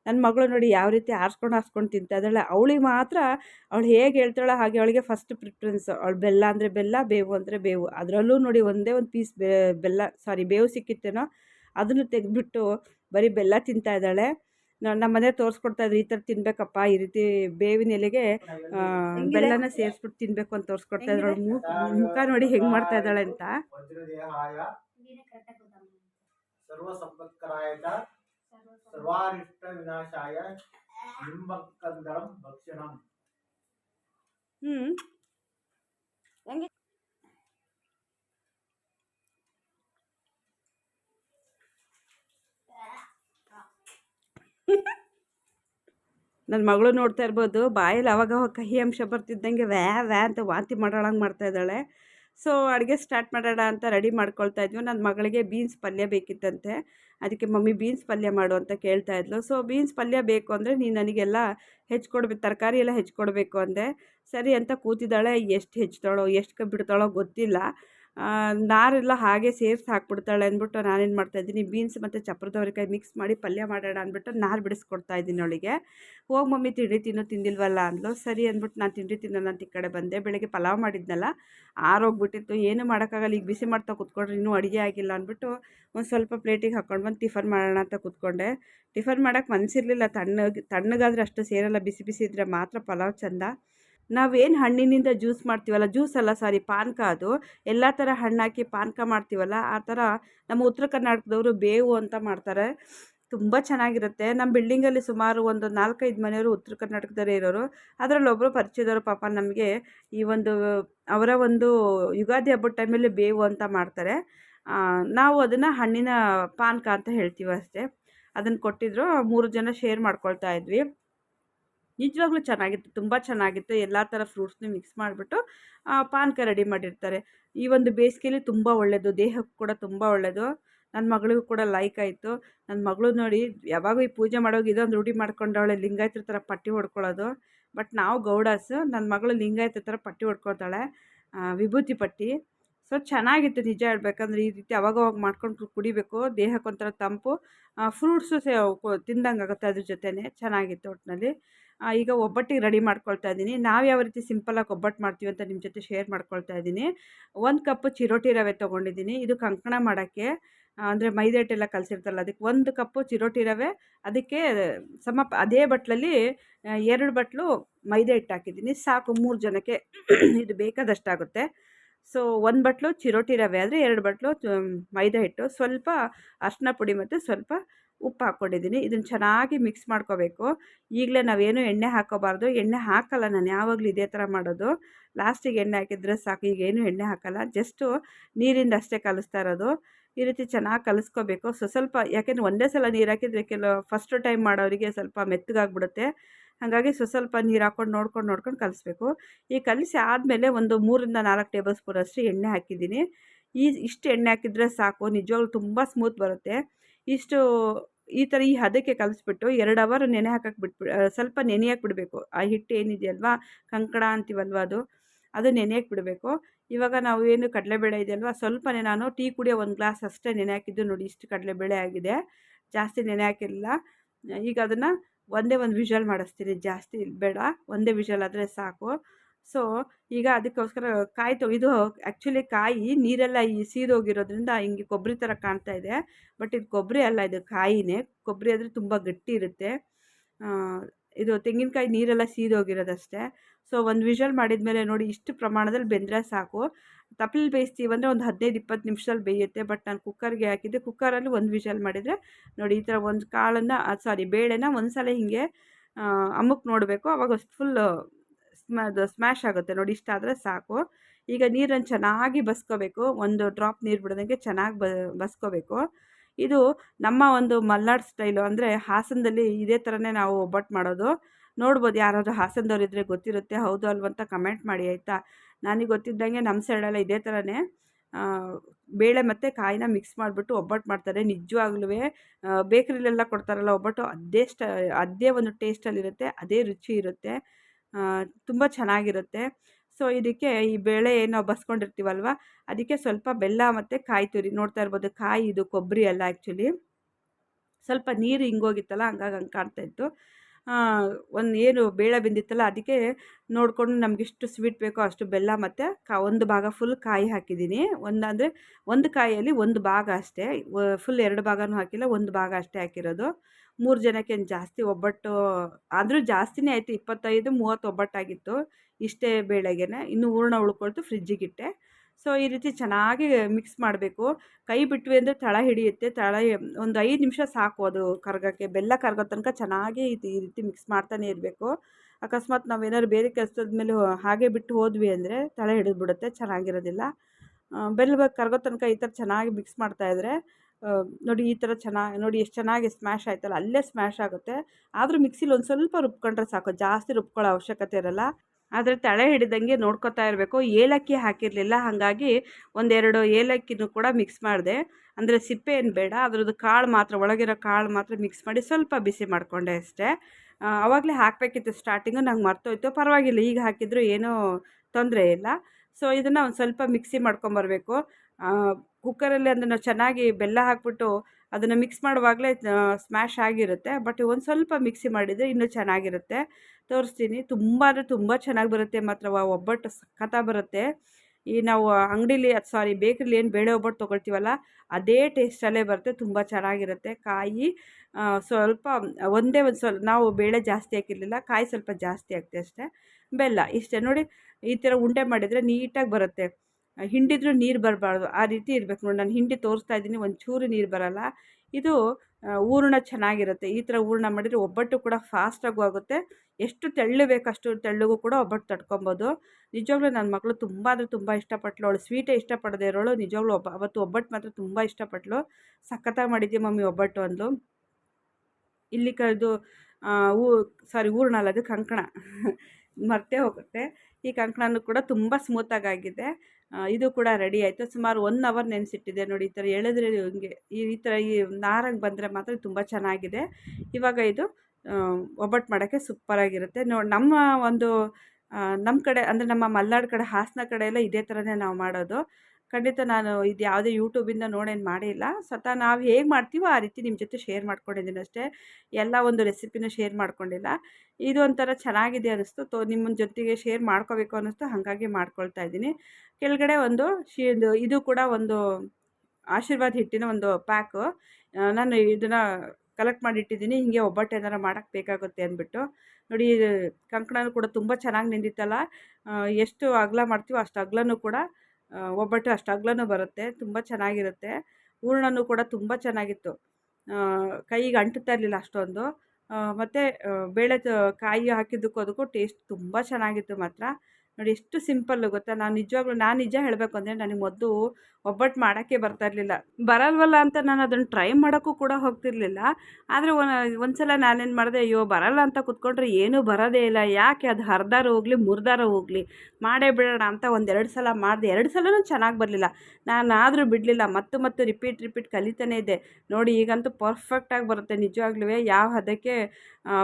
ನನ್ನ ಮಗಳು ನೋಡಿ ಯಾವ ರೀತಿ ಆರಿಸ್ಕೊಂಡು ಆರಿಸ್ಕೊಂಡು ತಿಂತಾ ಇದ್ದಾಳೆ ಅವಳಿಗೆ ಮಾತ್ರ ಅವಳು ಹೇಗೆ ಹೇಳ್ತಾಳೋ ಹಾಗೆ ಅವಳಿಗೆ ಫಸ್ಟ್ ಪ್ರಿಫರೆನ್ಸ್ ಅವಳು ಬೆಲ್ಲ ಅಂದರೆ ಬೆಲ್ಲ ಬೇವು ಅಂದರೆ ಬೇವು. ಅದರಲ್ಲೂ ನೋಡಿ ಒಂದೇ ಒಂದು ಪೀಸ್ ಬೆಲ್ಲ ಸಾರಿ ಬೇವು ಸಿಕ್ಕಿತ್ತೇನೋ ಅದನ್ನು ತೆಗೆದ್ಬಿಟ್ಟು ಬರೀ ಬೆಲ್ಲ ತಿಂತಾ ಇದ್ದಾಳೆ ನಮ್ಮ ಮನೆ ತೋರಿಸ್ಕೊಡ್ತಾ ಇದ್ರು ಈ ಥರ ತಿನ್ಬೇಕಪ್ಪ ಈ ರೀತಿ ಬೇವಿನ ಎಲೆಗೆ ಬೆಲ್ಲನ ಸೇರಿಸ್ಬಿಟ್ಟು ತಿನ್ಬೇಕು ಅಂತ ತೋರಿಸ್ಕೊಡ್ತಾ ಇದ್ರು. ಮುಖ ನೋಡಿ ಹೆಂಗೆ ಮಾಡ್ತಾ ಇದ್ದಾಳೆ ಅಂತ. ಸರ್ವ ಸಂಪತ್ಕರಾಯ ಸರ್ವಾರಿಷ್ಟ ವಿನಾಶಾಯ ನಿಂಬಕ್ಕಂದಳಂ ಭಕ್ಷಣಂ. ಹ್ಮ್. ಹೆಂಗೆ ನನ್ನ ಮಗಳು ನೋಡ್ತಾ ಇರ್ಬೋದು ಬಾಯಲ್ಲಿ ಅವಾಗ ಅವಾಗ ಕಹಿ ಅಂಶ ಬರ್ತಿದ್ದಂಗೆ ವ್ಯಾ ವ್ಯಾ ಅಂತ ವಾಂತಿ ಮಾಡೋಳಂಗೆ ಮಾಡ್ತಾ ಇದ್ದಾಳೆ. ಸೊ, ಅಡುಗೆ ಸ್ಟಾರ್ಟ್ ಮಾಡೋಣ ಅಂತ ರೆಡಿ ಮಾಡ್ಕೊಳ್ತಾ ಇದ್ವಿ. ನನ್ನ ಮಗಳಿಗೆ ಬೀನ್ಸ್ ಪಲ್ಯ ಬೇಕಿತ್ತಂತೆ. ಅದಕ್ಕೆ ಮಮ್ಮಿ ಬೀನ್ಸ್ ಪಲ್ಯ ಮಾಡು ಅಂತ ಕೇಳ್ತಾ ಇದ್ಲು. ಸೊ, ಬೀನ್ಸ್ ಪಲ್ಯ ಬೇಕು ಅಂದರೆ ನೀನು ನನಗೆಲ್ಲ ಹೆಚ್ಕೊಡ್ಬೇಕು ತರಕಾರಿ ಎಲ್ಲ ಹೆಚ್ಕೊಡ್ಬೇಕು ಅಂದೆ. ಸರಿ ಅಂತ ಕೂತಿದ್ದಾಳೆ. ಎಷ್ಟು ಹೆಚ್ತಾಳೋ, ಎಷ್ಟು ಬಿಡ್ತಾಳೋ ಗೊತ್ತಿಲ್ಲ. ನಾರೆಲ್ಲ ಹಾಗೆ ಸೇರಿಸಿ ಹಾಕ್ಬಿಡ್ತಾಳೆ ಅಂದ್ಬಿಟ್ಟು ನಾನೇನು ಮಾಡ್ತಾಯಿದ್ದೀನಿ ಬೀನ್ಸ್ ಮತ್ತು ಚಪ್ರದವರೆಕಾಯಿ ಮಿಕ್ಸ್ ಮಾಡಿ ಪಲ್ಯ ಮಾಡೋಣ ಅಂದ್ಬಿಟ್ಟು ನಾರು ಬಿಡಿಸ್ಕೊಡ್ತಾ ಇದ್ದೀನಿ ಅವಳಿಗೆ. ಹೋಗಿ ಮಮ್ಮಿ ತಿಂಡಿ ತಿನ್ನೋ, ತಿಂದಿಲ್ವಲ್ಲ ಅಂದ್ಲು. ಸರಿ ಅಂದ್ಬಿಟ್ಟು ನಾನು ತಿಂಡಿ ತಿನ್ನೋಣ ಅಂತ ಈ ಕಡೆ ಬಂದೆ. ಬೆಳಗ್ಗೆ ಪಲಾವ್ ಮಾಡಿದ್ನಲ್ಲ, ಆರೋಗ್ಬಿಟ್ಟಿತ್ತು. ಏನು ಮಾಡೋಕ್ಕಾಗಲ್ಲ, ಈಗ ಬಿಸಿ ಮಾಡ್ತಾ ಕೂತ್ಕೊಂಡ್ರೆ ಇನ್ನೂ ಅಡುಗೆ ಆಗಿಲ್ಲ ಅಂದ್ಬಿಟ್ಟು ಒಂದು ಸ್ವಲ್ಪ ಪ್ಲೇಟಿಗೆ ಹಾಕ್ಕೊಂಡು ಬಂದು ಟಿಫನ್ ಮಾಡೋಣ ಅಂತ ಕೂತ್ಕೊಂಡೆ. ಟಿಫನ್ ಮಾಡೋಕ್ಕೆ ಮನಸ್ಸಿರಲಿಲ್ಲ ತಣ್ಣಗೆ, ತಣ್ಣಗಾದ್ರೆ ಅಷ್ಟು ಸೇರಲ್ಲ. ಬಿಸಿ ಬಿಸಿ ಇದ್ದರೆ ಮಾತ್ರ ಪಲಾವ್ ಚಂದ. ನಾವೇನು ಹಣ್ಣಿನಿಂದ ಜ್ಯೂಸ್ ಮಾಡ್ತೀವಲ್ಲ, ಜ್ಯೂಸ್ ಅಲ್ಲ ಸಾರಿ, ಪಾನಕ ಅದು. ಎಲ್ಲ ಥರ ಹಣ್ಣಾಕಿ ಪಾನಕ ಮಾಡ್ತೀವಲ್ಲ, ಆ ಥರ ನಮ್ಮ ಉತ್ತರ ಕರ್ನಾಟಕದವರು ಬೇವು ಅಂತ ಮಾಡ್ತಾರೆ. ತುಂಬ ಚೆನ್ನಾಗಿರುತ್ತೆ. ನಮ್ಮ ಬಿಲ್ಡಿಂಗಲ್ಲಿ ಸುಮಾರು ಒಂದು ನಾಲ್ಕೈದು ಮನೆಯವರು ಉತ್ತರ ಕರ್ನಾಟಕದವರೇ ಇರೋರು. ಅದರಲ್ಲಿ ಒಬ್ಬರು ಪರಿಚಯದವರು ಪಾಪ ನಮಗೆ ಈ ಒಂದು ಅವರ ಒಂದು ಯುಗಾದಿ ಹಬ್ಬದ ಟೈಮಲ್ಲಿ ಬೇವು ಅಂತ ಮಾಡ್ತಾರೆ. ನಾವು ಅದನ್ನು ಹಣ್ಣಿನ ಪಾನಕ ಅಂತ ಹೇಳ್ತೀವಿ ಅಷ್ಟೇ. ಅದನ್ನು ಕೊಟ್ಟಿದ್ರು, ಮೂರು ಜನ ಶೇರ್ ಮಾಡ್ಕೊಳ್ತಾ ಇದ್ವಿ. ನಿಜವಾಗ್ಲೂ ಚೆನ್ನಾಗಿತ್ತು, ತುಂಬ ಚೆನ್ನಾಗಿತ್ತು. ಎಲ್ಲ ಥರ ಫ್ರೂಟ್ಸ್ನು ಮಿಕ್ಸ್ ಮಾಡಿಬಿಟ್ಟು ಪಾನಕ ರೆಡಿ ಮಾಡಿರ್ತಾರೆ. ಈ ಒಂದು ಬೇಸಿಗೆಯಲ್ಲಿ ತುಂಬ ಒಳ್ಳೆಯದು ದೇಹಕ್ಕೆ ಕೂಡ ತುಂಬ ಒಳ್ಳೆಯದು ನನ್ನ ಮಗಳಿಗೂ ಕೂಡ ಲೈಕ್ ಆಯಿತು. ನನ್ನ ಮಗಳು ನೋಡಿ, ಯಾವಾಗ ಈ ಪೂಜೆ ಮಾಡೋಗಿ ಇದೊಂದು ರೂಢಿ ಮಾಡ್ಕೊಂಡವಳೆ ಲಿಂಗಾಯತ್ರ ಥರ ಪಟ್ಟಿ ಹೊಡ್ಕೊಳ್ಳೋದು. ಬಟ್ ನಾವು ಗೌಡಾಸು ನನ್ನ ಮಗಳು ಲಿಂಗಾಯತ್ರ ಥರ ಪಟ್ಟಿ ಹೊಡ್ಕೊತಾಳೆ ವಿಭೂತಿ ಪಟ್ಟಿ. ಸೊ, ಚೆನ್ನಾಗಿತ್ತು ನಿಜ ಹೇಳ್ಬೇಕಂದ್ರೆ, ಈ ರೀತಿ ಅವಾಗವಾಗ ಮಾಡ್ಕೊಂಡು ಕುಡಿಬೇಕು, ದೇಹಕ್ಕೊಂಥರ ತಂಪು ಫ್ರೂಟ್ಸು ಸೇ ತಿಂದಂಗೆ ಆಗುತ್ತೆ ಅದ್ರ ಜೊತೆನೇ, ಚೆನ್ನಾಗಿತ್ತು ಒಟ್ಟಿನಲ್ಲಿ ಈಗ ಒಬ್ಬಟ್ಟಿಗೆ ರೆಡಿ ಮಾಡ್ಕೊಳ್ತಾ ಇದ್ದೀನಿ. ನಾವು ಯಾವ ರೀತಿ ಸಿಂಪಲಾಗಿ ಒಬ್ಬಟ್ಟು ಮಾಡ್ತೀವಿ ಅಂತ ನಿಮ್ಮ ಜೊತೆ ಶೇರ್ ಮಾಡ್ಕೊಳ್ತಾ ಇದ್ದೀನಿ. ಒಂದು ಕಪ್ ಚಿರೋಟಿ ರವೆ ತೊಗೊಂಡಿದ್ದೀನಿ. ಇದು ಕಂಕಣ ಮಾಡೋಕ್ಕೆ ಅಂದರೆ ಮೈದಾ ಹಿಟ್ಟೆಲ್ಲ ಕಲಸಿರ್ತಲ್ಲ ಅದಕ್ಕೆ ಒಂದು ಕಪ್ಪು ಚಿರೋಟಿ ರವೆ, ಅದಕ್ಕೆ ಸಮ, ಅದೇ ಬಟ್ಲಲ್ಲಿ ಎರಡು ಬಟ್ಲು ಮೈದಾ ಹಿಟ್ಟು ಹಾಕಿದ್ದೀನಿ. ಸಾಕು, ಮೂರು ಜನಕ್ಕೆ [CLEARS THROAT] ಇದು ಬೇಕಾದಷ್ಟಾಗುತ್ತೆ ಸೊ, ಒಂದು ಬಟ್ಲು ಚಿರೋಟಿ ರವೆ ಆದರೆ ಎರಡು ಬಟ್ಲು ಮೈದಾ ಹಿಟ್ಟು. ಸ್ವಲ್ಪ ಅರ್ಶಿನ ಪುಡಿ ಮತ್ತು ಸ್ವಲ್ಪ ಉಪ್ಪು ಹಾಕ್ಕೊಂಡಿದ್ದೀನಿ. ಇದನ್ನು ಚೆನ್ನಾಗಿ ಮಿಕ್ಸ್ ಮಾಡ್ಕೋಬೇಕು. ಈಗಲೇ ನಾವೇನು ಎಣ್ಣೆ ಹಾಕೋಬಾರ್ದು. ಎಣ್ಣೆ ಹಾಕಲ್ಲ ನಾನು, ಯಾವಾಗಲೂ ಇದೇ ಥರ ಮಾಡೋದು. ಲಾಸ್ಟಿಗೆ ಎಣ್ಣೆ ಹಾಕಿದ್ರೆ ಸಾಕು. ಈಗ ಏನು ಎಣ್ಣೆ ಹಾಕಲ್ಲ. ಜಸ್ಟು ನೀರಿಂದ ಅಷ್ಟೇ ಕಲಿಸ್ತಾ ಇರೋದು. ಈ ರೀತಿ ಚೆನ್ನಾಗಿ ಕಲಿಸ್ಕೋಬೇಕು. ಸೊ ಸ್ವಲ್ಪ, ಯಾಕೆಂದರೆ ಒಂದೇ ಸಲ ನೀರು ಹಾಕಿದರೆ ಕೆಲವು ಫಸ್ಟ್ ಟೈಮ್ ಮಾಡೋರಿಗೆ ಸ್ವಲ್ಪ ಮೆತ್ತಗಾಗ್ಬಿಡುತ್ತೆ. ಹಾಗಾಗಿ ಸೊ ಸ್ವಲ್ಪ ನೀರು ಹಾಕ್ಕೊಂಡು ನೋಡ್ಕೊಂಡು ನೋಡ್ಕೊಂಡು ಕಲಿಸ್ಬೇಕು. ಈ ಕಲಿಸಿ ಆದಮೇಲೆ ಒಂದು ಮೂರಿಂದ ನಾಲ್ಕು ಟೇಬಲ್ ಸ್ಪೂನ್ ಅಷ್ಟು ಎಣ್ಣೆ ಹಾಕಿದ್ದೀನಿ. ಈ, ಇಷ್ಟು ಎಣ್ಣೆ ಹಾಕಿದರೆ ಸಾಕು. ನಿಜವಾಗ್ಲೂ ತುಂಬ ಸ್ಮೂತ್ ಬರುತ್ತೆ. ಇಷ್ಟು ಈ ಥರ ಈ ಹದಕ್ಕೆ ಕಲಿಸ್ಬಿಟ್ಟು ಎರಡು ಅವರ್ ನೆನೆ ಹಾಕಕ್ಕೆ ಬಿಟ್ಬಿ ಸ್ವಲ್ಪ ನೆನೆಯಕ್ಕೆ ಬಿಡಬೇಕು. ಆ ಹಿಟ್ಟು ಏನಿದೆಯಲ್ವಾ? ಕಂಕಣ ಅಂತೀವಲ್ವ ಅದು? ಅದು ನೆನೆಯಕ್ಕೆ ಬಿಡಬೇಕು. ಇವಾಗ ನಾವು ಏನು ಕಡಲೆಬೇಳೆ ಇದೆಯಲ್ವ? ಸ್ವಲ್ಪನೇ ನಾನು ಟೀ ಕುಡಿಯೋ ಒಂದು ಗ್ಲಾಸ್ ಅಷ್ಟೇ ನೆನೆ ಹಾಕಿದ್ದು ನೋಡಿ, ಇಷ್ಟು ಕಡಲೆಬೇಳೆ ಆಗಿದೆ. ಜಾಸ್ತಿ ನೆನೆ ಹಾಕಿರಲಿಲ್ಲ. ಈಗ ಅದನ್ನು ಒಂದೇ ಒಂದು ವಿಷಲ್ ಮಾಡಿಸ್ತೀನಿ. ಜಾಸ್ತಿ ಬೇಡ. ಒಂದೇ ವಿಷಲ್ ಆದರೆ ಸಾಕು. ಸೊ ಈಗ ಅದಕ್ಕೋಸ್ಕರ ಕಾಯಿ ತೊ ಇದು ಆ್ಯಕ್ಚುಲಿ ಕಾಯಿ ನೀರೆಲ್ಲ ಈ ಸೀದೋಗಿರೋದ್ರಿಂದ ಹಿಂಗೆ ಕೊಬ್ಬರಿ ಥರ ಕಾಣ್ತಾ ಇದೆ. ಬಟ್ ಇದು ಕೊಬ್ಬರಿ ಅಲ್ಲ, ಇದು ಕಾಯಿನೇ. ಕೊಬ್ಬರಿ ಆದರೆ ತುಂಬ ಗಟ್ಟಿ ಇರುತ್ತೆ. ಇದು ತೆಂಗಿನಕಾಯಿ ನೀರೆಲ್ಲ ಸೀದೋಗಿರೋದಷ್ಟೇ. ಸೊ ಒಂದು ವಿಷಲ್ ಮಾಡಿದ್ಮೇಲೆ ನೋಡಿ, ಇಷ್ಟು ಪ್ರಮಾಣದಲ್ಲಿ ಬೆಂದರೆ ಸಾಕು. ತಪ್ಪಲಿ ಬೇಯಿಸ್ತೀವಿ ಅಂದರೆ ಒಂದು ಹದಿನೈದು ಇಪ್ಪತ್ತು ನಿಮಿಷದಲ್ಲಿ ಬೇಯುತ್ತೆ. ಬಟ್ ನಾನು ಕುಕ್ಕರ್ಗೆ ಹಾಕಿದ್ದೆ. ಕುಕ್ಕರಲ್ಲಿ ಒಂದು ವಿಷಲ್ ಮಾಡಿದರೆ ನೋಡಿ, ಈ ಥರ ಒಂದು ಕಾಳನ್ನು ಸಾರಿ ಬೇಳೆನ ಒಂದು ಸಲ ಹೀಗೆ ಅಮ್ಮಕ್ಕೆ ನೋಡಬೇಕು. ಅವಾಗ ಅಷ್ಟು ಅದು ಸ್ಮ್ಯಾಶ್ ಆಗುತ್ತೆ ನೋಡಿ, ಇಷ್ಟ ಆದರೆ ಸಾಕು. ಈಗ ನೀರನ್ನು ಚೆನ್ನಾಗಿ ಬಸ್ಕೋಬೇಕು, ಒಂದು ಡ್ರಾಪ್ ನೀರು ಬಿಡೋದಂಗೆ ಚೆನ್ನಾಗಿ ಬ, ಬಸ್ಕೋಬೇಕು. ಇದು ನಮ್ಮ ಒಂದು ಮಲ್ನಾಡ್ ಸ್ಟೈಲು ಅಂದರೆ ಹಾಸನದಲ್ಲಿ ಇದೇ ಥರನೇ ನಾವು ಒಬ್ಬಟ್ಟು ಮಾಡೋದು. ನೋಡ್ಬೋದು ಯಾರಾದರೂ ಹಾಸನದವ್ರು ಗೊತ್ತಿರುತ್ತೆ, ಹೌದು ಅಲ್ವಂತ ಕಮೆಂಟ್ ಮಾಡಿ, ಆಯಿತಾ? ನನಗೆ ಗೊತ್ತಿದ್ದಂಗೆ ನಮ್ಮ ಸೈಡೆಲ್ಲ ಇದೇ ಥರನೇ ಬೇಳೆ ಮತ್ತು ಕಾಯಿನ ಮಿಕ್ಸ್ ಮಾಡಿಬಿಟ್ಟು ಒಬ್ಬಟ್ಟು ಮಾಡ್ತಾರೆ. ನಿಜವಾಗ್ಲೂ ಬೇಕ್ರಿಲೆಲ್ಲ ಕೊಡ್ತಾರಲ್ಲ ಒಬ್ಬಟ್ಟು, ಅದೇ ಸ್ಟ ಅದೇ ಒಂದು ಟೇಸ್ಟಲ್ಲಿರುತ್ತೆ ಅದೇ ರುಚಿ ಇರುತ್ತೆ. ತುಂಬ ಚೆನ್ನಾಗಿರುತ್ತೆ. ಸೊ, ಇದಕ್ಕೆ ಈ ಬೇಳೆ ಏನು ನಾವು ಬಸ್ಕೊಂಡಿರ್ತೀವಲ್ವ, ಅದಕ್ಕೆ ಸ್ವಲ್ಪ ಬೆಲ್ಲ ಮತ್ತು ಕಾಯಿ ತುರಿ ನೋಡ್ತಾ ಇರ್ಬೋದು. ಕಾಯಿ ಇದು ಕೊಬ್ಬರಿ ಅಲ್ಲ ಆ್ಯಕ್ಚುಲಿ ಸ್ವಲ್ಪ ನೀರು ಹಿಂಗೋಗಿತ್ತಲ್ಲ, ಹಂಗಾಗಿ ಹಂಗೆ ಕಾಣ್ತಾ ಇತ್ತು. ಒಂದು ಏನು ಬೇಳೆ ಬೆಂದಿತ್ತಲ್ಲ, ಅದಕ್ಕೆ ನೋಡಿಕೊಂಡು ನಮಗೆಷ್ಟು ಸ್ವೀಟ್ ಬೇಕೋ ಅಷ್ಟು ಬೆಲ್ಲ ಮತ್ತು ಕಾ, ಒಂದು ಭಾಗ ಫುಲ್ ಕಾಯಿ ಹಾಕಿದ್ದೀನಿ. ಒಂದು ಒಂದು ಕಾಯಿಯಲ್ಲಿ ಒಂದು ಭಾಗ ಅಷ್ಟೇ. ಫುಲ್ ಎರಡು ಭಾಗನೂ ಹಾಕಿಲ್ಲ, ಒಂದು ಭಾಗ ಅಷ್ಟೇ ಹಾಕಿರೋದು. ಮೂರು ಜನಕ್ಕೆ ಜಾಸ್ತಿ ಒಬ್ಬಟ್ಟು, ಆದರೂ ಜಾಸ್ತಿನೇ ಆಯಿತು ಇಪ್ಪತ್ತೈದು, ಮೂವತ್ತು ಒಬ್ಬಟ್ಟಾಗಿತ್ತು ಇಷ್ಟೇ ಬೇಳೆಗೆ ಇನ್ನು ಹೂರ್ಣ ಉಳ್ಕೊಳ್ತು ಫ್ರಿಜ್ಜಿಗಿಟ್ಟೆ ಸೊ ಈ ರೀತಿ ಚೆನ್ನಾಗಿ ಮಿಕ್ಸ್ ಮಾಡಬೇಕು. ಕೈ ಬಿಟ್ವಿ ಅಂದರೆ ತಳ ಹಿಡಿಯುತ್ತೆ. ತಳ ಒಂದು ಐದು ನಿಮಿಷ ಸಾಕು ಅದು ಕರಗೋಕ್ಕೆ. ಬೆಲ್ಲ ಕರ್ಗೋ ತನಕ ಚೆನ್ನಾಗಿ ಇದು ಈ ರೀತಿ ಮಿಕ್ಸ್ ಮಾಡ್ತಾನೆ ಇರಬೇಕು. ಅಕಸ್ಮಾತ್ ನಾವೇನಾದ್ರು ಬೇರೆ ಕೆಲಸದ ಮೇಲೆ ಹಾಗೆ ಬಿಟ್ಟು ಹೋದ್ವಿ ಅಂದರೆ ತಳ ಹಿಡಿದ್ಬಿಡುತ್ತೆ, ಚೆನ್ನಾಗಿರೋದಿಲ್ಲ. ಬೆಲ್ಲ ಕರ್ಗೋ ತನಕ ಈ ಥರ ಚೆನ್ನಾಗಿ ಮಿಕ್ಸ್ ಮಾಡ್ತಾಯಿದ್ರೆ ನೋಡಿ ಈ ಥರ ಚೆನ್ನಾಗಿ ನೋಡಿ ಎಷ್ಟು ಚೆನ್ನಾಗಿ ಸ್ಮ್ಯಾಶ್ ಆಯ್ತಲ್ಲ, ಅಲ್ಲೇ ಸ್ಮ್ಯಾಶ್ ಆಗುತ್ತೆ. ಆದರೂ ಮಿಕ್ಸಿಲಿ ಒಂದು ಸ್ವಲ್ಪ ರುಬ್ಕೊಂಡ್ರೆ ಸಾಕು, ಜಾಸ್ತಿ ರುಬ್ಕೊಳ್ಳೋ ಅವಶ್ಯಕತೆ ಇರಲ್ಲ. ಆದರೆ ತಳೆ ಹಿಡಿದಂಗೆ ನೋಡ್ಕೊತಾ ಇರಬೇಕು. ಏಲಕ್ಕಿ ಹಾಕಿರಲಿಲ್ಲ, ಹಾಗಾಗಿ ಒಂದೆರಡು ಏಲಕ್ಕಿನೂ ಕೂಡ ಮಿಕ್ಸ್ ಮಾಡಿದೆ. ಅಂದರೆ ಸಿಪ್ಪೆ ಏನು ಬೇಡ, ಅದರದ್ದು ಕಾಳು ಮಾತ್ರ, ಒಳಗಿರೋ ಕಾಳು ಮಾತ್ರ ಮಿಕ್ಸ್ ಮಾಡಿ ಸ್ವಲ್ಪ ಬಿಸಿ ಮಾಡಿಕೊಂಡೆ ಅಷ್ಟೇ. ಆವಾಗಲೇ ಹಾಕಬೇಕಿತ್ತು ಸ್ಟಾರ್ಟಿಂಗು ನಂಗೆ ಮರ್ತೋಯ್ತು. ಪರವಾಗಿಲ್ಲ, ಈಗ ಹಾಕಿದ್ರು ಏನೂ ತೊಂದರೆ ಇಲ್ಲ. ಸೊ ಇದನ್ನು ಒಂದು ಸ್ವಲ್ಪ ಮಿಕ್ಸಿ ಮಾಡ್ಕೊಂಬರ್ಬೇಕು. ಕುಕ್ಕರಲ್ಲಿ ಅದನ್ನು ಚೆನ್ನಾಗಿ ಬೆಲ್ಲ ಹಾಕ್ಬಿಟ್ಟು ಅದನ್ನು ಮಿಕ್ಸ್ ಮಾಡುವಾಗಲೇ ಸ್ಮ್ಯಾಶ್ ಆಗಿರುತ್ತೆ. ಬಟ್ ಒಂದು ಸ್ವಲ್ಪ ಮಿಕ್ಸಿ ಮಾಡಿದರೆ ಇನ್ನೂ ಚೆನ್ನಾಗಿರುತ್ತೆ. ತೋರಿಸ್ತೀನಿ. ತುಂಬ ಅಂದರೆ ತುಂಬ ಚೆನ್ನಾಗಿ ಬರುತ್ತೆ. ಮಾತ್ರ ಒಬ್ಬಟ್ಟು ಸಖತ ಬರುತ್ತೆ. ಈ ನಾವು ಅಂಗಡೀಲಿ ಸಾರಿ ಬೇಕ್ರಿಲಿ ಏನು ಬೇಳೆ ಒಬ್ಬಟ್ಟು ತೊಗೊಳ್ತೀವಲ್ಲ, ಅದೇ ಟೇಸ್ಟಲ್ಲೇ ಬರುತ್ತೆ. ತುಂಬ ಚೆನ್ನಾಗಿರುತ್ತೆ. ಕಾಯಿ ಸ್ವಲ್ಪ ಒಂದೇ ಒಂದು ಸ್ವಲ್ಪ, ನಾವು ಬೇಳೆ ಜಾಸ್ತಿ ಹಾಕಿರಲಿಲ್ಲ, ಕಾಯಿ ಸ್ವಲ್ಪ ಜಾಸ್ತಿ ಹಾಕ್ತೆ ಅಷ್ಟೇ. ಬೆಲ್ಲ ಇಷ್ಟೇ. ನೋಡಿ, ಈ ಥರ ಉಂಡೆ ಮಾಡಿದರೆ ನೀಟಾಗಿ ಬರುತ್ತೆ. ಹಿಂಡಿದ್ರೂ ನೀರು ಬರಬಾರ್ದು. ಆ ರೀತಿ ಇರಬೇಕು ನೋಡಿ. ನಾನು ಹಿಂಡಿ ತೋರಿಸ್ತಾ ಇದ್ದೀನಿ ಒಂಚೂರು ನೀರು ಬರಲ್ಲ. ಇದು ಹೂರ್ಣ ಚೆನ್ನಾಗಿರುತ್ತೆ. ಈ ಥರ ಹೂರ್ಣ ಮಾಡಿದರೆ ಒಬ್ಬಟ್ಟು ಕೂಡ ಫಾಸ್ಟಾಗೂ ಆಗುತ್ತೆ. ಎಷ್ಟು ತೆಳ್ಳು ಅಷ್ಟು ತೆಳ್ಳಗೂ ಕೂಡ ಒಬ್ಬಟ್ಟು ತಡ್ಕೊಬೋದು ನಿಜವಾಗ್ಲೂ ನನ್ನ ಮಗಳು ತುಂಬ ಅಂದರೆ ತುಂಬ ಇಷ್ಟಪಟ್ಲು. ಅವಳು ಸ್ವೀಟೇ ಇಷ್ಟಪಡದೇ ಇರೋಳು. ನಿಜವಾಗ್ಲೂ ಒಬ್ಬ, ಅವತ್ತು ಒಬ್ಬಟ್ಟು ಮಾತ್ರ ತುಂಬ ಇಷ್ಟಪಟ್ಲು. ಸಖತ್ತಾಗಿ ಮಾಡಿದ್ದೆ ಮಮ್ಮಿ ಒಬ್ಬಟ್ಟು ಅಂದು. ಇಲ್ಲಿ ಕರೆದು ಹೂ ಸಾರಿ ಹೂರ್ಣ ಅಲ್ಲ, ಅದು ಕಂಕಣ. [LAUGHS] ಮರ್ತೇ ಹೋಗುತ್ತೆ. ಈ ಕಂಕಣನೂ ಕೂಡ ತುಂಬ ಸ್ಮೂತಾಗಿ ಆಗಿದೆ. ಇದು ಕೂಡ ರೆಡಿ ಆಯಿತು. ಸುಮಾರು ಒನ್ ಅವರ್ ನೆನೆಸಿಟ್ಟಿದೆ ನೋಡಿ ಈ ಥರ ಎಳೆದ್ರೆ ಹಿಂಗೆ ಈ ಥರ ಈ ನಾರಂಗೆ ಬಂದರೆ ಮಾತ್ರ ತುಂಬ ಚೆನ್ನಾಗಿದೆ. ಇವಾಗ ಇದು ಒಬ್ಬಟ್ಟು ಮಾಡೋಕ್ಕೆ ಸೂಪರಾಗಿರುತ್ತೆ ನೋಡಿ ನಮ್ಮ ಒಂದು ನಮ್ಮ ಕಡೆ, ಅಂದರೆ ನಮ್ಮ ಮಲ್ನಾಡು ಕಡೆ, ಹಾಸನ ಕಡೆ ಎಲ್ಲ ಇದೇ ಥರನೇ ನಾವು ಮಾಡೋದು. ಖಂಡಿತ ನಾನು ಇದು ಯಾವುದೇ ಯೂಟ್ಯೂಬಿಂದ ನೋಡೇನು ಮಾಡಿಲ್ಲ ಸತ ನಾವು ಹೇಗೆ ಮಾಡ್ತೀವೋ ಆ ರೀತಿ ನಿಮ್ಮ ಜೊತೆ ಶೇರ್ ಮಾಡ್ಕೊಂಡಿದ್ದೀನಿ ಅಷ್ಟೇ. ಎಲ್ಲ ಒಂದು ರೆಸಿಪಿನ ಶೇರ್ ಮಾಡ್ಕೊಂಡಿಲ್ಲ. ಇದು ಒಂಥರ ಚೆನ್ನಾಗಿದೆ ಅನ್ನಿಸ್ತು ತೋ ನಿಮ್ಮ ಜೊತೆಗೆ ಶೇರ್ ಮಾಡ್ಕೋಬೇಕು ಅನ್ನಿಸ್ತು. ಹಾಗಾಗಿ ಮಾಡ್ಕೊಳ್ತಾ ಇದ್ದೀನಿ. ಕೆಳಗಡೆ ಒಂದು ಶೀ ಇದು ಕೂಡ ಒಂದು ಆಶೀರ್ವಾದ ಹಿಟ್ಟಿನ ಒಂದು ಪ್ಯಾಕು. ನಾನು ಇದನ್ನು ಕಲೆಕ್ಟ್ ಮಾಡಿಟ್ಟಿದ್ದೀನಿ. ಹೀಗೆ ಒಬ್ಬಟ್ಟು ಏನಾರು ಮಾಡೋಕ್ಕೆ ಬೇಕಾಗುತ್ತೆ ಅಂದ್ಬಿಟ್ಟು. ನೋಡಿ ಕಂಕಣನೂ ಕೂಡ ತುಂಬ ಚೆನ್ನಾಗಿ ನಿಂದಿತ್ತಲ್ಲ. ಎಷ್ಟು ಅಗಲ ಮಾಡ್ತೀವೋ ಅಷ್ಟು ಅಗಲನೂ ಕೂಡ ಒಬ್ಬಟ್ಟು ಅಷ್ಟು ಬರುತ್ತೆ, ತುಂಬ ಚೆನ್ನಾಗಿರುತ್ತೆ. ಹೂರ್ಣನೂ ಕೂಡ ತುಂಬ ಚೆನ್ನಾಗಿತ್ತು. ಕೈಗೆ ಅಂಟುತ್ತಾ ಇರಲಿಲ್ಲ ಅಷ್ಟೊಂದು. ಮತ್ತು ಬೇಳೆ ಕಾಯಿ ಹಾಕಿದ್ದಕ್ಕೂ ಅದಕ್ಕೂ ಟೇಸ್ಟ್ ತುಂಬ ಚೆನ್ನಾಗಿತ್ತು ಮಾತ್ರ. ನೋಡಿ ಎಷ್ಟು ಸಿಂಪಲ್ಲು ಗೊತ್ತಾ? ನಾನು ನಿಜವಾಗ್ಲೂ, ನಾನು ನಿಜ ಹೇಳಬೇಕು ಅಂದರೆ ನನಗೆ ಮೊದಲು ಒಬ್ಬಟ್ಟು ಮಾಡೋಕ್ಕೆ ಬರ್ತಾ ಇರಲಿಲ್ಲ. ಬರಲ್ವಲ್ಲ ಅಂತ ನಾನು ಅದನ್ನು ಟ್ರೈ ಮಾಡೋಕ್ಕೂ ಕೂಡ ಹೋಗ್ತಿರ್ಲಿಲ್ಲ. ಆದರೆ ಒಂದು ಸಲ ನಾನೇನು ಮಾಡಿದೆ, ಅಯ್ಯೋ, ಬರಲ್ಲ ಅಂತ ಕೂತ್ಕೊಂಡ್ರೆ ಏನೂ ಬರೋದೇ ಇಲ್ಲ. ಯಾಕೆ ಅದು ಹರ್ದಾರ ಹೋಗಲಿ, ಮುರಿದಾರ ಹೋಗಲಿ? ಮಾಡೇ ಬಿಡೋಣ ಅಂತ ಒಂದೆರಡು ಸಲ ಮಾಡಿದೆ. ಎರಡು ಸಲನೂ ಚೆನ್ನಾಗಿ ಬರಲಿಲ್ಲ. ನಾನು ಆದರೂ ಬಿಡಲಿಲ್ಲ. ಮತ್ತು ಮತ್ತು ರಿಪೀಟ್ ರಿಪೀಟ್ ಕಲಿತಾನೇ ಇದೆ ನೋಡಿ ಈಗಂತೂ ಪರ್ಫೆಕ್ಟಾಗಿ ಬರುತ್ತೆ ನಿಜವಾಗ್ಲೂ ಯಾವ ಹದಕ್ಕೆ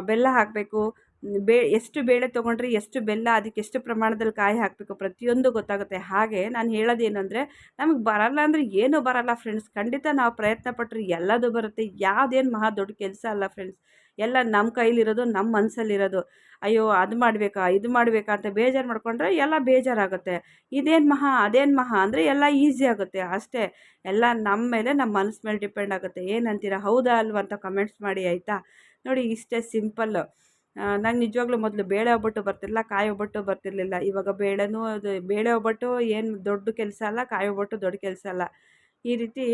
ಬೆಲ್ಲ ಹಾಕಬೇಕು? ಬೇ, ಎಷ್ಟು ಬೇಳೆ ತೊಗೊಂಡ್ರೆ ಎಷ್ಟು ಬೆಲ್ಲ, ಅದಕ್ಕೆ ಎಷ್ಟು ಪ್ರಮಾಣದಲ್ಲಿ ಕಾಯಿ ಹಾಕಬೇಕು ಪ್ರತಿಯೊಂದು ಗೊತ್ತಾಗುತ್ತೆ. ಹಾಗೆ ನಾನು ಹೇಳೋದೇನೆಂದರೆ, ನಮಗೆ ಬರಲ್ಲ ಅಂದರೆ ಏನೂ ಬರಲ್ಲ ಫ್ರೆಂಡ್ಸ್ ಖಂಡಿತ ನಾವು ಪ್ರಯತ್ನ ಪಟ್ಟರೆ ಎಲ್ಲದೂ ಬರುತ್ತೆ. ಯಾವುದೇನು ಮಹಾ ದೊಡ್ಡ ಕೆಲಸ ಅಲ್ಲ ಫ್ರೆಂಡ್ಸ್ ಎಲ್ಲ ನಮ್ಮ ಕೈಲಿರೋದು ನಮ್ಮ ಮನಸ್ಸಲ್ಲಿರೋದು ಅಯ್ಯೋ, ಅದು ಮಾಡಬೇಕಾ, ಇದು ಮಾಡಬೇಕಾ ಅಂತ ಬೇಜಾರು ಮಾಡಿಕೊಂಡ್ರೆ ಎಲ್ಲ ಬೇಜಾರಾಗುತ್ತೆ. ಇದೇನು ಮಹಾ, ಅದೇನು ಮಹಾ ಅಂದರೆ ಎಲ್ಲ ಈಸಿ ಆಗುತ್ತೆ. ಅಷ್ಟೇ. ಎಲ್ಲ ನಮ್ಮ ಮೇಲೆ ನಮ್ಮ ಮನಸ್ಸು ಮೇಲೆ ಡಿಪೆಂಡ್ ಆಗುತ್ತೆ. ಏನಂತೀರಾ, ಹೌದಾ, ಅಲ್ವಾ ಅಂತ ಕಮೆಂಟ್ಸ್ ಮಾಡಿ ಆಯಿತಾ? ನೋಡಿ, ಇಷ್ಟೇ ಸಿಂಪಲ್ಲು ನಂಗೆ ನಿಜವಾಗ್ಲೂ ಮೊದಲು ಬೇಳೆ ಒಬ್ಬಟ್ಟು ಬರ್ತಿರಲಿಲ್ಲ, ಕಾಯಿ ಒಬ್ಬಟ್ಟು ಬರ್ತಿರಲಿಲ್ಲ. ಇವಾಗ ಬೇಳೆನೂ ಅದು ಬೇಳೆ ಒಬ್ಬಟ್ಟು ಏನು ದೊಡ್ಡ ಕೆಲಸ ಅಲ್ಲ, ಕಾಯಿ ಒಬ್ಬಟ್ಟು ದೊಡ್ಡ ಕೆಲಸ ಅಲ್ಲ. ಈ ರೀತಿ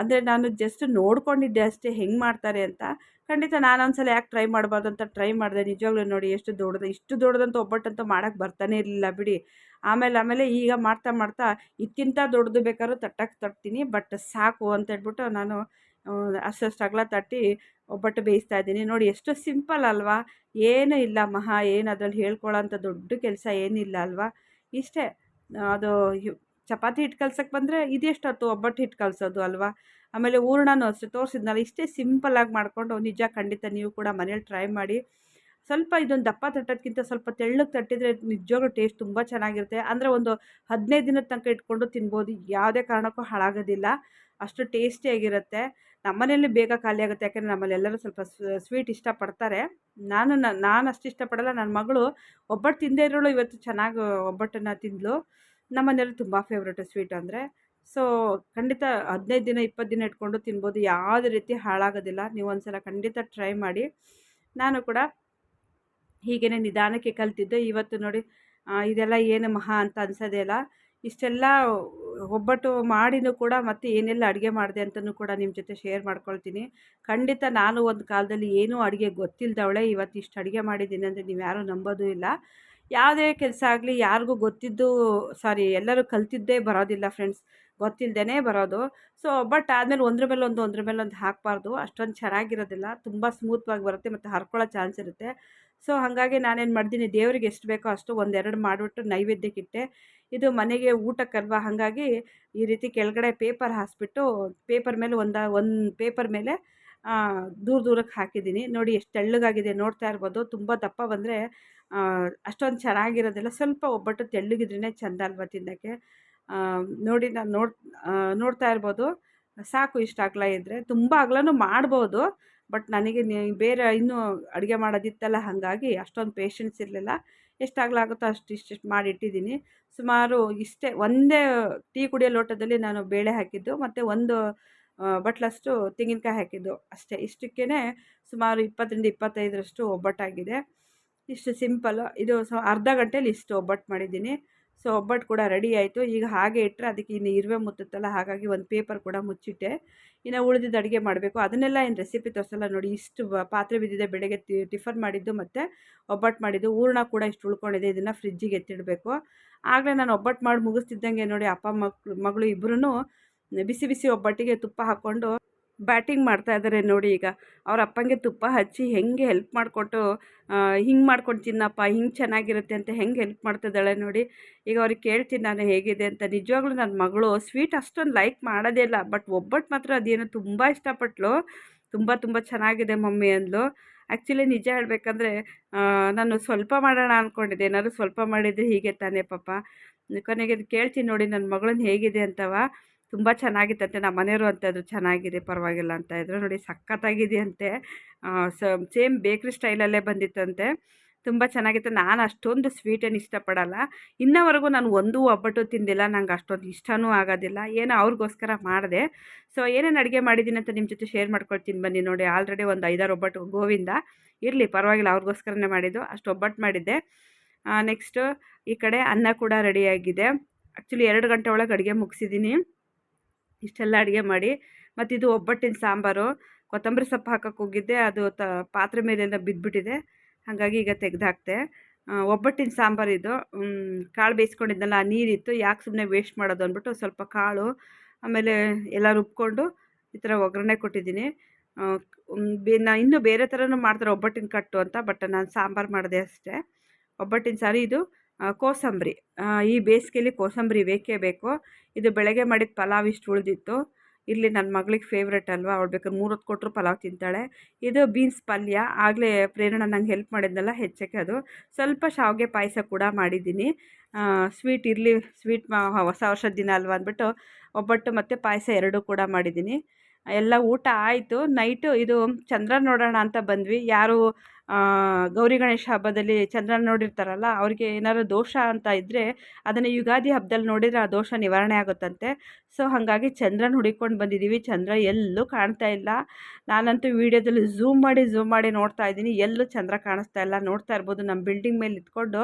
ಅಂದರೆ ನಾನು ಜಸ್ಟ್ ನೋಡ್ಕೊಂಡಿದ್ದೆ ಅಷ್ಟೇ ಹೆಂಗೆ ಮಾಡ್ತಾರೆ ಅಂತ. ಖಂಡಿತ ನಾನು ಒಂದ್ಸಲ ಯಾಕೆ ಟ್ರೈ ಮಾಡಬಾರ್ದು ಅಂತ ಟ್ರೈ ಮಾಡಿದೆ. ನಿಜವಾಗ್ಲೂ ನೋಡಿ ಎಷ್ಟು ದೊಡ್ಡದು, ಇಷ್ಟು ದೊಡ್ಡದಂತ ಒಬ್ಬಟ್ಟಂತೂ ಮಾಡೋಕ್ಕೆ ಬರ್ತಾನೆ ಇರಲಿಲ್ಲ ಬಿಡಿ. ಆಮೇಲೆ ಆಮೇಲೆ ಈಗ ಮಾಡ್ತಾ ಮಾಡ್ತಾ ಇದಕ್ಕಿಂತ ದೊಡ್ಡದು ಬೇಕಾದ್ರೂ ತಟ್ಟಕ್ಕೆ ತಟ್ತೀನಿ, ಬಟ್ ಸಾಕು ಅಂತ ಹೇಳ್ಬಿಟ್ಟು ನಾನು ಅಷ್ಟಷ್ಟು ಅಗಲ ತಟ್ಟಿ ಒಬ್ಬಟ್ಟು ಬೇಯಿಸ್ತಾ ಇದ್ದೀನಿ. ನೋಡಿ, ಎಷ್ಟು ಸಿಂಪಲ್ ಅಲ್ವಾ? ಏನೂ ಇಲ್ಲ ಮಹಾ, ಏನು ಅದ್ರಲ್ಲಿ ಹೇಳ್ಕೊಳ್ಳೋಂಥ ದೊಡ್ಡ ಕೆಲಸ ಏನಿಲ್ಲ ಅಲ್ವಾ? ಇಷ್ಟೇ. ಅದು ಚಪಾತಿ ಹಿಟ್ಟು ಕಲ್ಸಕ್ಕೆ ಬಂದರೆ ಇದೆಷ್ಟೊತ್ತು ಒಬ್ಬಟ್ಟು ಹಿಟ್ಟು ಕಲಿಸೋದು ಅಲ್ವಾ? ಆಮೇಲೆ ಹೂರ್ಣನೂ ಅಷ್ಟೇ ತೋರಿಸಿದ್ನಲ್ಲ, ಇಷ್ಟೇ ಸಿಂಪಲ್ಲಾಗಿ ಮಾಡಿಕೊಂಡು, ನಿಜ ಖಂಡಿತ ನೀವು ಕೂಡ ಮನೇಲಿ ಟ್ರೈ ಮಾಡಿ. ಸ್ವಲ್ಪ ಇದೊಂದು ದಪ್ಪ ತಟ್ಟೋದಕ್ಕಿಂತ ಸ್ವಲ್ಪ ತೆಳ್ಳಗೆ ತಟ್ಟಿದರೆ ನಿಜವಾಗ್ಲೂ ಟೇಸ್ಟ್ ತುಂಬ ಚೆನ್ನಾಗಿರುತ್ತೆ. ಅಂದರೆ ಒಂದು ಹದಿನೈದು ದಿನದ ತನಕ ಇಟ್ಕೊಂಡು ತಿನ್ಬೋದು, ಯಾವುದೇ ಕಾರಣಕ್ಕೂ ಹಾಳಾಗೋದಿಲ್ಲ. ಅಷ್ಟು ಟೇಸ್ಟಿಯಾಗಿರುತ್ತೆ. ನಮ್ಮನೇಲಿ ಬೇಗ ಖಾಲಿ ಆಗುತ್ತೆ. ಯಾಕೆಂದರೆ ನಮ್ಮಲ್ಲಿ ಎಲ್ಲರೂ ಸ್ವಲ್ಪ ಸ್ವೀಟ್ ಇಷ್ಟಪಡ್ತಾರೆ. ನಾನು ನಾನು ಅಷ್ಟು ಇಷ್ಟಪಡಲ್ಲ. ನನ್ನ ಮಗಳು ಒಬ್ಬಟ್ಟು ತಿಂದೇ ಇರೋಳು ಇವತ್ತು ಚೆನ್ನಾಗಿ ಒಬ್ಬಟ್ಟನ್ನು ತಿಂದಳು ನಮ್ಮನೇಲಿ ತುಂಬ ಫೇವ್ರೇಟು ಸ್ವೀಟ್ ಅಂದರೆ. ಸೊ ಖಂಡಿತ ಹದಿನೈದು ದಿನ, ಇಪ್ಪತ್ತು ದಿನ ಇಟ್ಕೊಂಡು ತಿನ್ಬೋದು. ಯಾವುದೇ ರೀತಿ ಹಾಳಾಗೋದಿಲ್ಲ. ನೀವು ಒಂದ್ಸಲ ಖಂಡಿತ ಟ್ರೈ ಮಾಡಿ. ನಾನು ಕೂಡ ಹೀಗೇ ನಿಧಾನಕ್ಕೆ ಕಲ್ತಿದ್ದೆ. ಇವತ್ತು ನೋಡಿ ಇದೆಲ್ಲ ಏನು ಮಹಾ ಅಂತ ಅನ್ಸೋದೇ ಇಲ್ಲ. ಇಷ್ಟೆಲ್ಲ ಒಬ್ಬಟ್ಟು ಮಾಡಿನೂ ಕೂಡ ಮತ್ತೆ ಏನೆಲ್ಲ ಅಡುಗೆ ಮಾಡಿದೆ ಅಂತಲೂ ಕೂಡ ನಿಮ್ಮ ಜೊತೆ ಶೇರ್ ಮಾಡ್ಕೊಳ್ತೀನಿ. ಖಂಡಿತ ನಾನು ಒಂದು ಕಾಲದಲ್ಲಿ ಏನೂ ಅಡುಗೆ ಗೊತ್ತಿಲ್ಲದವಳೆ ಇವತ್ತು ಇಷ್ಟು ಅಡುಗೆ ಮಾಡಿದ್ದೀನಿ ಅಂದರೆ ನೀವು ಯಾರೂ ನಂಬೋದೂ ಇಲ್ಲ. ಯಾವುದೇ ಕೆಲಸ ಆಗಲಿ, ಯಾರಿಗೂ ಗೊತ್ತಿದ್ದು ಸಾರಿ ಎಲ್ಲರೂ ಕಲ್ತಿದ್ದೇ ಬರೋದಿಲ್ಲ ಫ್ರೆಂಡ್ಸ್ ಗೊತ್ತಿಲ್ಲದೇ ಬರೋದು. ಸೊ ಬಟ್ ಆದಮೇಲೆ ಒಂದ್ರ ಮೇಲೆ ಒಂದು, ಒಂದ್ರ ಮೇಲೆ ಒಂದು ಹಾಕಬಾರ್ದು. ಅಷ್ಟೊಂದು ಚೆನ್ನಾಗಿರೋದಿಲ್ಲ. ತುಂಬ ಸ್ಮೂತ್ವಾಗಿ ಬರುತ್ತೆ ಮತ್ತು ಹರ್ಕೊಳ್ಳೋ ಚಾನ್ಸ್ ಇರುತ್ತೆ. ಸೊ ಹಾಗಾಗಿ ನಾನೇನು ಮಾಡ್ತೀನಿ, ದೇವರಿಗೆ ಎಷ್ಟು ಬೇಕೋ ಅಷ್ಟು ಒಂದೆರಡು ಮಾಡಿಬಿಟ್ಟು ನೈವೇದ್ಯಕ್ಕಿಟ್ಟೆ ಇದು ಮನೆಗೆ ಊಟಕ್ಕಲ್ವ? ಹಾಗಾಗಿ ಈ ರೀತಿ ಕೆಳಗಡೆ ಪೇಪರ್ ಹಾಸ್ಬಿಟ್ಟು ಪೇಪರ್ ಮೇಲೆ ಒಂದು ಒಂದು ಪೇಪರ್ ಮೇಲೆ ದೂರ ದೂರಕ್ಕೆ ಹಾಕಿದ್ದೀನಿ. ನೋಡಿ ಎಷ್ಟು ತೆಳ್ಳಗಾಗಿದೆ ನೋಡ್ತಾ ಇರ್ಬೋದು. ತುಂಬ ದಪ್ಪ ಬಂದರೆ ಅಷ್ಟೊಂದು ಚೆನ್ನಾಗಿರೋದಿಲ್ಲ. ಸ್ವಲ್ಪ ಒಬ್ಬಟ್ಟು ತೆಳ್ಳಗಿದ್ರೇ ಚೆಂದ ಅಲ್ವಾ ತಿನ್ನೋಕ್ಕೆ? ನೋಡಿ ನಾನು ನೋಡ್ ನೋಡ್ತಾ ಇರ್ಬೋದು. ಸಾಕು ಇಷ್ಟು ಅಗಲ ಇದ್ದರೆ ತುಂಬ ಅಗಲನೂ ಮಾಡ್ಬೋದು, ಬಟ್ ನನಗೆ ಬೇರೆ ಇನ್ನೂ ಅಡುಗೆ ಮಾಡೋದಿತ್ತಲ್ಲ, ಹಾಗಾಗಿ ಅಷ್ಟೊಂದು ಪೇಷನ್ಸ್ ಇರಲಿಲ್ಲ. ಎಷ್ಟು ಅಗಲ ಆಗುತ್ತೋ ಅಷ್ಟು ಇಷ್ಟಿಷ್ಟು ಮಾಡಿಟ್ಟಿದ್ದೀನಿ. ಸುಮಾರು ಇಷ್ಟೇ, ಒಂದೇ ಟೀ ಕುಡಿಯೋ ಲೋಟದಲ್ಲಿ ನಾನು ಬೇಳೆ ಹಾಕಿದ್ದು, ಮತ್ತು ಒಂದು ಬಟ್ಲಷ್ಟು ತೆಂಗಿನಕಾಯಿ ಹಾಕಿದ್ದು ಅಷ್ಟೇ. ಇಷ್ಟಕ್ಕೇ ಸುಮಾರು ಇಪ್ಪತ್ತರಿಂದ ಇಪ್ಪತ್ತೈದರಷ್ಟು ಒಬ್ಬಟ್ಟಾಗಿದೆ. ಇಷ್ಟು ಸಿಂಪಲ್ಲು ಇದು ಸ, ಅರ್ಧ ಗಂಟೇಲಿ ಇಷ್ಟು ಒಬ್ಬಟ್ಟು ಮಾಡಿದ್ದೀನಿ. ಸೊ ಒಬ್ಬಟ್ಟು ಕೂಡ ರೆಡಿ ಆಯಿತು. ಈಗ ಹಾಗೆ ಇಟ್ಟರೆ ಅದಕ್ಕೆ ಇನ್ನು ಇರುವೆ ಮುತ್ತುತ್ತಲ್ಲ, ಹಾಗಾಗಿ ಒಂದು ಪೇಪರ್ ಕೂಡ ಮುಚ್ಚಿಟ್ಟೆ. ಇನ್ನು ಉಳಿದಿದ್ದು ಅಡುಗೆ ಮಾಡಬೇಕು. ಅದನ್ನೆಲ್ಲ ಏನು ರೆಸಿಪಿ ತೋರಿಸಲ್ಲ ನೋಡಿ, ಇಷ್ಟು ಪಾತ್ರೆ ಬಿದ್ದಿದೆ, ಬೆಳಗ್ಗೆ ಟಿಫನ್ ಮಾಡಿದ್ದು ಮತ್ತು ಒಬ್ಬಟ್ಟು ಮಾಡಿದ್ದು. ಹೂರ್ಣ ಕೂಡ ಇಷ್ಟು ಉಳ್ಕೊಂಡಿದೆ, ಇದನ್ನು ಫ್ರಿಜ್ಜಿಗೆ ಎತ್ತಿಡಬೇಕು. ಆಗಲೇ ನಾನು ಒಬ್ಬಟ್ಟು ಮಾಡಿ ಮುಗಿಸ್ತಿದ್ದಂಗೆ ನೋಡಿ, ಅಪ್ಪ ಮಕ್ಕಳು ಮಗಳು ಇಬ್ಬರೂ ಬಿಸಿ ಬಿಸಿ ಒಬ್ಬಟ್ಟಿಗೆ ತುಪ್ಪ ಹಾಕ್ಕೊಂಡು ಬ್ಯಾಟಿಂಗ್ ಮಾಡ್ತಾ ಇದ್ದಾರೆ ನೋಡಿ ಈಗ. ಅವ್ರ ಅಪ್ಪಂಗೆ ತುಪ್ಪ ಹಚ್ಚಿ ಹೆಂಗೆ ಹೆಲ್ಪ್ ಮಾಡಿಕೊಟ್ಟು ಹಿಂಗೆ ಮಾಡ್ಕೊಂಡು ತಿನ್ನಪ್ಪ, ಹಿಂಗೆ ಚೆನ್ನಾಗಿರುತ್ತೆ ಅಂತ ಹೆಂಗೆ ಹೆಲ್ಪ್ ಮಾಡ್ತಿದ್ದಾಳೆ ನೋಡಿ. ಈಗ ಅವ್ರಿಗೆ ಕೇಳ್ತೀನಿ ನಾನು ಹೇಗಿದೆ ಅಂತ. ನಿಜವಾಗ್ಲೂ ನನ್ನ ಮಗಳು ಸ್ವೀಟ್ ಅಷ್ಟೊಂದು ಲೈಕ್ ಮಾಡೋದೇ ಇಲ್ಲ. ಬಟ್ ಒಬ್ಬಟ್ಟು ಮಾತ್ರ ಅದೇನೋ ತುಂಬ ಇಷ್ಟಪಟ್ಲು. ತುಂಬ ತುಂಬ ಚೆನ್ನಾಗಿದೆ ಮಮ್ಮಿ ಅಂದ್ಲು. ಆ್ಯಕ್ಚುಲಿ ನಿಜ ಹೇಳಬೇಕಂದ್ರೆ ನಾನು ಸ್ವಲ್ಪ ಮಾಡೋಣ ಅಂದ್ಕೊಂಡಿದ್ದೆ ಏನಾದ್ರು ಸ್ವಲ್ಪ ಮಾಡಿದರೆ ಹೀಗೆ ತಾನೇ ಪಾಪ. ಕೊನೆಗೆ ಕೇಳ್ತೀನಿ ನೋಡಿ ನನ್ನ ಮಗಳನ್ನ ಹೇಗಿದೆ ಅಂತವ. ತುಂಬ ಚೆನ್ನಾಗಿತ್ತಂತೆ ನಮ್ಮ ಮನೆಯವರು ಅಂತಾಯಿದ್ರು ಚೆನ್ನಾಗಿದೆ, ಪರವಾಗಿಲ್ಲ ಅಂತ ಇದ್ರು. ನೋಡಿ ಸಖತ್ತಾಗಿದೆಯಂತೆ. ಸೇಮ್ ಬೇಕ್ರಿ ಸ್ಟೈಲಲ್ಲೇ ಬಂದಿತ್ತಂತೆ. ತುಂಬ ಚೆನ್ನಾಗಿತ್ತು. ನಾನು ಅಷ್ಟೊಂದು ಸ್ವೀಟೇನು ಇಷ್ಟಪಡಲ್ಲ. ಇನ್ನವರೆಗೂ ನಾನು ಒಂದು ಒಬ್ಬಟ್ಟು ತಿಂದಿಲ್ಲ. ನಂಗೆ ಅಷ್ಟೊಂದು ಇಷ್ಟವೂ ಆಗೋದಿಲ್ಲ. ಏನೋ ಅವ್ರಿಗೋಸ್ಕರ ಮಾಡಿದೆ. ಸೊ, ಏನೇನು ಅಡುಗೆ ಮಾಡಿದ್ದೀನಿ ಅಂತ ನಿಮ್ಮ ಜೊತೆ ಶೇರ್ ಮಾಡ್ಕೊಳ್ತೀನಿ ಬನ್ನಿ ನೋಡಿ. ಆಲ್ರೆಡಿ ಒಂದು ಐದಾರು ಒಬ್ಬಟ್ಟು ಗೋವಿಂದ. ಇರಲಿ, ಪರವಾಗಿಲ್ಲ. ಅವ್ರಿಗೋಸ್ಕರನೇ ಮಾಡಿದ್ದು. ಅಷ್ಟು ಒಬ್ಬಟ್ಟು ಮಾಡಿದ್ದೆ. ನೆಕ್ಸ್ಟು ಈ ಕಡೆ ಅನ್ನ ಕೂಡ ರೆಡಿಯಾಗಿದೆ. ಆ್ಯಕ್ಚುಲಿ ಎರಡು ಗಂಟೆ ಒಳಗೆ ಅಡುಗೆ ಮುಗಿಸಿದ್ದೀನಿ. ಇಷ್ಟೆಲ್ಲ ಅಡುಗೆ ಮಾಡಿ. ಮತ್ತು ಇದು ಒಬ್ಬಟ್ಟಿನ ಸಾಂಬಾರು, ಕೊತ್ತಂಬರಿ ಸೊಪ್ಪು ಹಾಕೋಕ್ಕೆ ಹೋಗಿದ್ದೆ. ಅದು ತ, ಪಾತ್ರೆ ಮೇಲೆಲ್ಲ ಬಿದ್ದುಬಿಟ್ಟಿದೆ ಹಾಗಾಗಿ ಈಗ ತೆಗೆದಾಕ್ತೆ. ಒಬ್ಬಟ್ಟಿನ ಸಾಂಬಾರು ಇದು. ಕಾಳು ಬೇಯಿಸ್ಕೊಂಡಿದ್ದಲ್ಲ ನೀರಿತ್ತು. ಯಾಕೆ ಸುಮ್ಮನೆ ವೇಸ್ಟ್ ಮಾಡೋದು ಅಂದ್ಬಿಟ್ಟು ಸ್ವಲ್ಪ ಕಾಳು, ಆಮೇಲೆ ಎಲ್ಲ ರುಬ್ಕೊಂಡು ಈ ಥರ ಒಗ್ಗರಣೆ ಕೊಟ್ಟಿದ್ದೀನಿ. ನಾ ಇನ್ನೂ ಬೇರೆ ಥರನೂ ಮಾಡ್ತಾರೆ ಒಬ್ಬಟ್ಟಿನ ಕಟ್ಟು ಅಂತ, ಬಟ್ ನಾನು ಸಾಂಬಾರು ಮಾಡಿದೆ ಅಷ್ಟೇ. ಒಬ್ಬಟ್ಟಿನ ಸಾರಿ ಇದು ಕೋಸಂಬರಿ. ಈ ಬೇಸಿಗೆಲಿ ಕೋಸಂಬರಿ ಬೇಕೇ ಬೇಕು. ಇದು ಬೆಳಗ್ಗೆ ಮಾಡಿದ ಪಲಾವ್ ಇಷ್ಟು ಉಳಿದಿತ್ತು. ಇಲ್ಲಿ ನನ್ನ ಮಗಳಿಗೆ ಫೇವ್ರೇಟ್ ಅಲ್ವಾ, ಅವಳು ಬೇಕಾದ್ರೆ ಮೂರು ಹೊತ್ತು ಕೊಟ್ಟರು ಪಲಾವ್ ತಿಂತಾಳೆ. ಇದು ಬೀನ್ಸ್ ಪಲ್ಯ, ಆಗಲೇ ಪ್ರೇರಣ ನಂಗೆ ಹೆಲ್ಪ್ ಮಾಡಿದ್ನಲ್ಲ ಹೆಚ್ಚಕ್ಕೆ ಅದು. ಸ್ವಲ್ಪ ಶಾವಿಗೆ ಪಾಯಸ ಕೂಡ ಮಾಡಿದ್ದೀನಿ. ಸ್ವೀಟ್ ಇರಲಿ ಸ್ವೀಟ್ ಹೊಸ ವರ್ಷದ ದಿನ ಅಲ್ವಾ ಅಂದ್ಬಿಟ್ಟು ಒಬ್ಬಟ್ಟು ಮತ್ತು ಪಾಯಸ ಎರಡೂ ಕೂಡ ಮಾಡಿದ್ದೀನಿ. ಎಲ್ಲ ಊಟ ಆಯಿತು. ನೈಟು ಇದು ಚಂದ್ರ ನೋಡೋಣ ಅಂತ ಬಂದ್ವಿ. ಯಾರು ಗೌರಿ ಗಣೇಶ ಹಬ್ಬದಲ್ಲಿ ಚಂದ್ರ ನೋಡಿರ್ತಾರಲ್ಲ, ಅವ್ರಿಗೆ ಏನಾದ್ರು ದೋಷ ಅಂತ ಇದ್ದರೆ ಅದನ್ನು ಯುಗಾದಿ ಹಬ್ಬದಲ್ಲಿ ನೋಡಿದರೆ ಆ ದೋಷ ನಿವಾರಣೆ ಆಗುತ್ತಂತೆ. ಸೊ, ಹಾಗಾಗಿ ಚಂದ್ರನ ಹುಡುಕೊಂಡು ಬಂದಿದ್ದೀವಿ ಚಂದ್ರ ಎಲ್ಲೂ ಕಾಣ್ತಾ ಇಲ್ಲ. ನಾನಂತೂ ವಿಡಿಯೋದಲ್ಲಿ ಝೂಮ್ ಮಾಡಿ ಝೂಮ್ ಮಾಡಿ ನೋಡ್ತಾ ಇದ್ದೀನಿ. ಎಲ್ಲೂ ಚಂದ್ರ ಕಾಣಿಸ್ತಾ ಇಲ್ಲ. ನೋಡ್ತಾ ಇರ್ಬೋದು ನಮ್ಮ ಬಿಲ್ಡಿಂಗ್ ಮೇಲೆ ಇದ್ಕೊಂಡು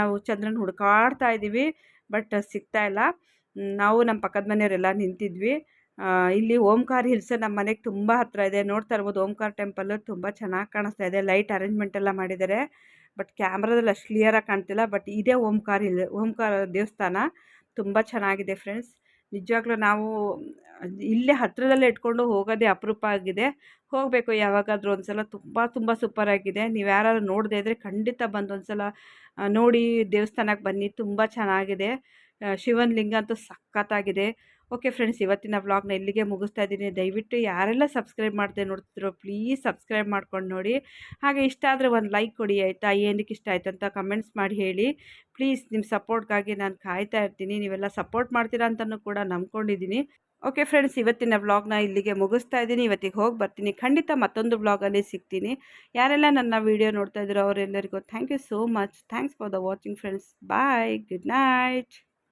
ನಾವು ಚಂದ್ರನ ಹುಡುಕಾಡ್ತಾ ಇದ್ದೀವಿ. ಬಟ್ ಸಿಗ್ತಾ ಇಲ್ಲ. ನಾವು ನಮ್ಮ ಪಕ್ಕದ ಮನೆಯವರೆಲ್ಲ ನಿಂತಿದ್ವಿ. ಇಲ್ಲಿ ಓಂಕಾರ ಹಿಲ್ಸ್ ನಮ್ಮ ಮನೆಗೆ ತುಂಬ ಹತ್ತಿರ ಇದೆ. ನೋಡ್ತಾ ಇರ್ಬೋದು ಓಂಕಾರ ಟೆಂಪಲ್ಲು ತುಂಬ ಚೆನ್ನಾಗಿ ಕಾಣಿಸ್ತಾ ಇದೆ. ಲೈಟ್ ಅರೇಂಜ್ಮೆಂಟ್ ಎಲ್ಲ ಮಾಡಿದ್ದಾರೆ ಬಟ್ ಕ್ಯಾಮ್ರಾದಲ್ಲಿ ಅಷ್ಟು ಕ್ಲಿಯರಾಗಿ ಕಾಣ್ತಿಲ್ಲ. ಬಟ್ ಇದೇ ಓಂಕಾರ ಹಿಲ್, ಓಂಕಾರ ದೇವಸ್ಥಾನ ತುಂಬ ಚೆನ್ನಾಗಿದೆ ಫ್ರೆಂಡ್ಸ್. ನಿಜವಾಗ್ಲೂ ನಾವು ಇಲ್ಲೇ ಹತ್ತಿರದಲ್ಲೇ ಇಟ್ಕೊಂಡು ಹೋಗೋದೇ ಅಪರೂಪ ಆಗಿದೆ. ಹೋಗಬೇಕು ಯಾವಾಗಾದರೂ ಒಂದು ಸಲ ತುಂಬ ತುಂಬ ಸೂಪರಾಗಿದೆ ನೀವು ಯಾರಾದ್ರು ನೋಡದೆ ಇದ್ದರೆ ಖಂಡಿತ ಬಂದು ಒಂದು ಸಲ ನೋಡಿ ದೇವಸ್ಥಾನಕ್ಕೆ ಬನ್ನಿ. ತುಂಬ ಚೆನ್ನಾಗಿದೆ. ಶಿವನ ಲಿಂಗ ಅಂತೂ ಸಖತ್ತಾಗಿದೆ. ಓಕೆ ಫ್ರೆಂಡ್ಸ್, ಇವತ್ತಿನ ವ್ಲಾಗ್ನ ಇಲ್ಲಿಗೆ ಮುಗಿಸ್ತಾ ಇದ್ದೀನಿ. ದಯವಿಟ್ಟು ಯಾರೆಲ್ಲ ಸಬ್ಸ್ಕ್ರೈಬ್ ಮಾಡದೆ ನೋಡ್ತಿದ್ರು ಪ್ಲೀಸ್ ಸಬ್ಸ್ಕ್ರೈಬ್ ಮಾಡ್ಕೊಂಡು ನೋಡಿ. ಹಾಗೆ ಇಷ್ಟ ಆದರೆ ಒಂದು ಲೈಕ್ ಕೊಡಿ, ಆಯಿತಾ? ಏನಕ್ಕೆ ಇಷ್ಟ ಆಯ್ತು ಅಂತ ಕಮೆಂಟ್ಸ್ ಮಾಡಿ ಹೇಳಿ. ಪ್ಲೀಸ್ ನಿಮ್ಮ ಸಪೋರ್ಟ್ಗಾಗಿ ನಾನು ಕಾಯ್ತಾ ಇರ್ತೀನಿ. ನೀವೆಲ್ಲ ಸಪೋರ್ಟ್ ಮಾಡ್ತೀರಾ ಅಂತಲೂ ಕೂಡ ನಂಬ್ಕೊಂಡಿದ್ದೀನಿ. ಓಕೆ ಫ್ರೆಂಡ್ಸ್, ಇವತ್ತಿನ ವ್ಲಾಗ್ನ ಇಲ್ಲಿಗೆ ಮುಗಿಸ್ತಾ ಇದ್ದೀನಿ. ಇವತ್ತಿಗೆ ಹೋಗಿ ಬರ್ತೀನಿ. ಖಂಡಿತ ಮತ್ತೊಂದು ವ್ಲಾಗಲ್ಲಿ ಸಿಗ್ತೀನಿ. ಯಾರೆಲ್ಲ ನನ್ನ ವೀಡಿಯೋ ನೋಡ್ತಾ ಇದ್ದೀರೋ ಅವರೆಲ್ಲರಿಗೂ thank you so much thanks for the watching friends bye good night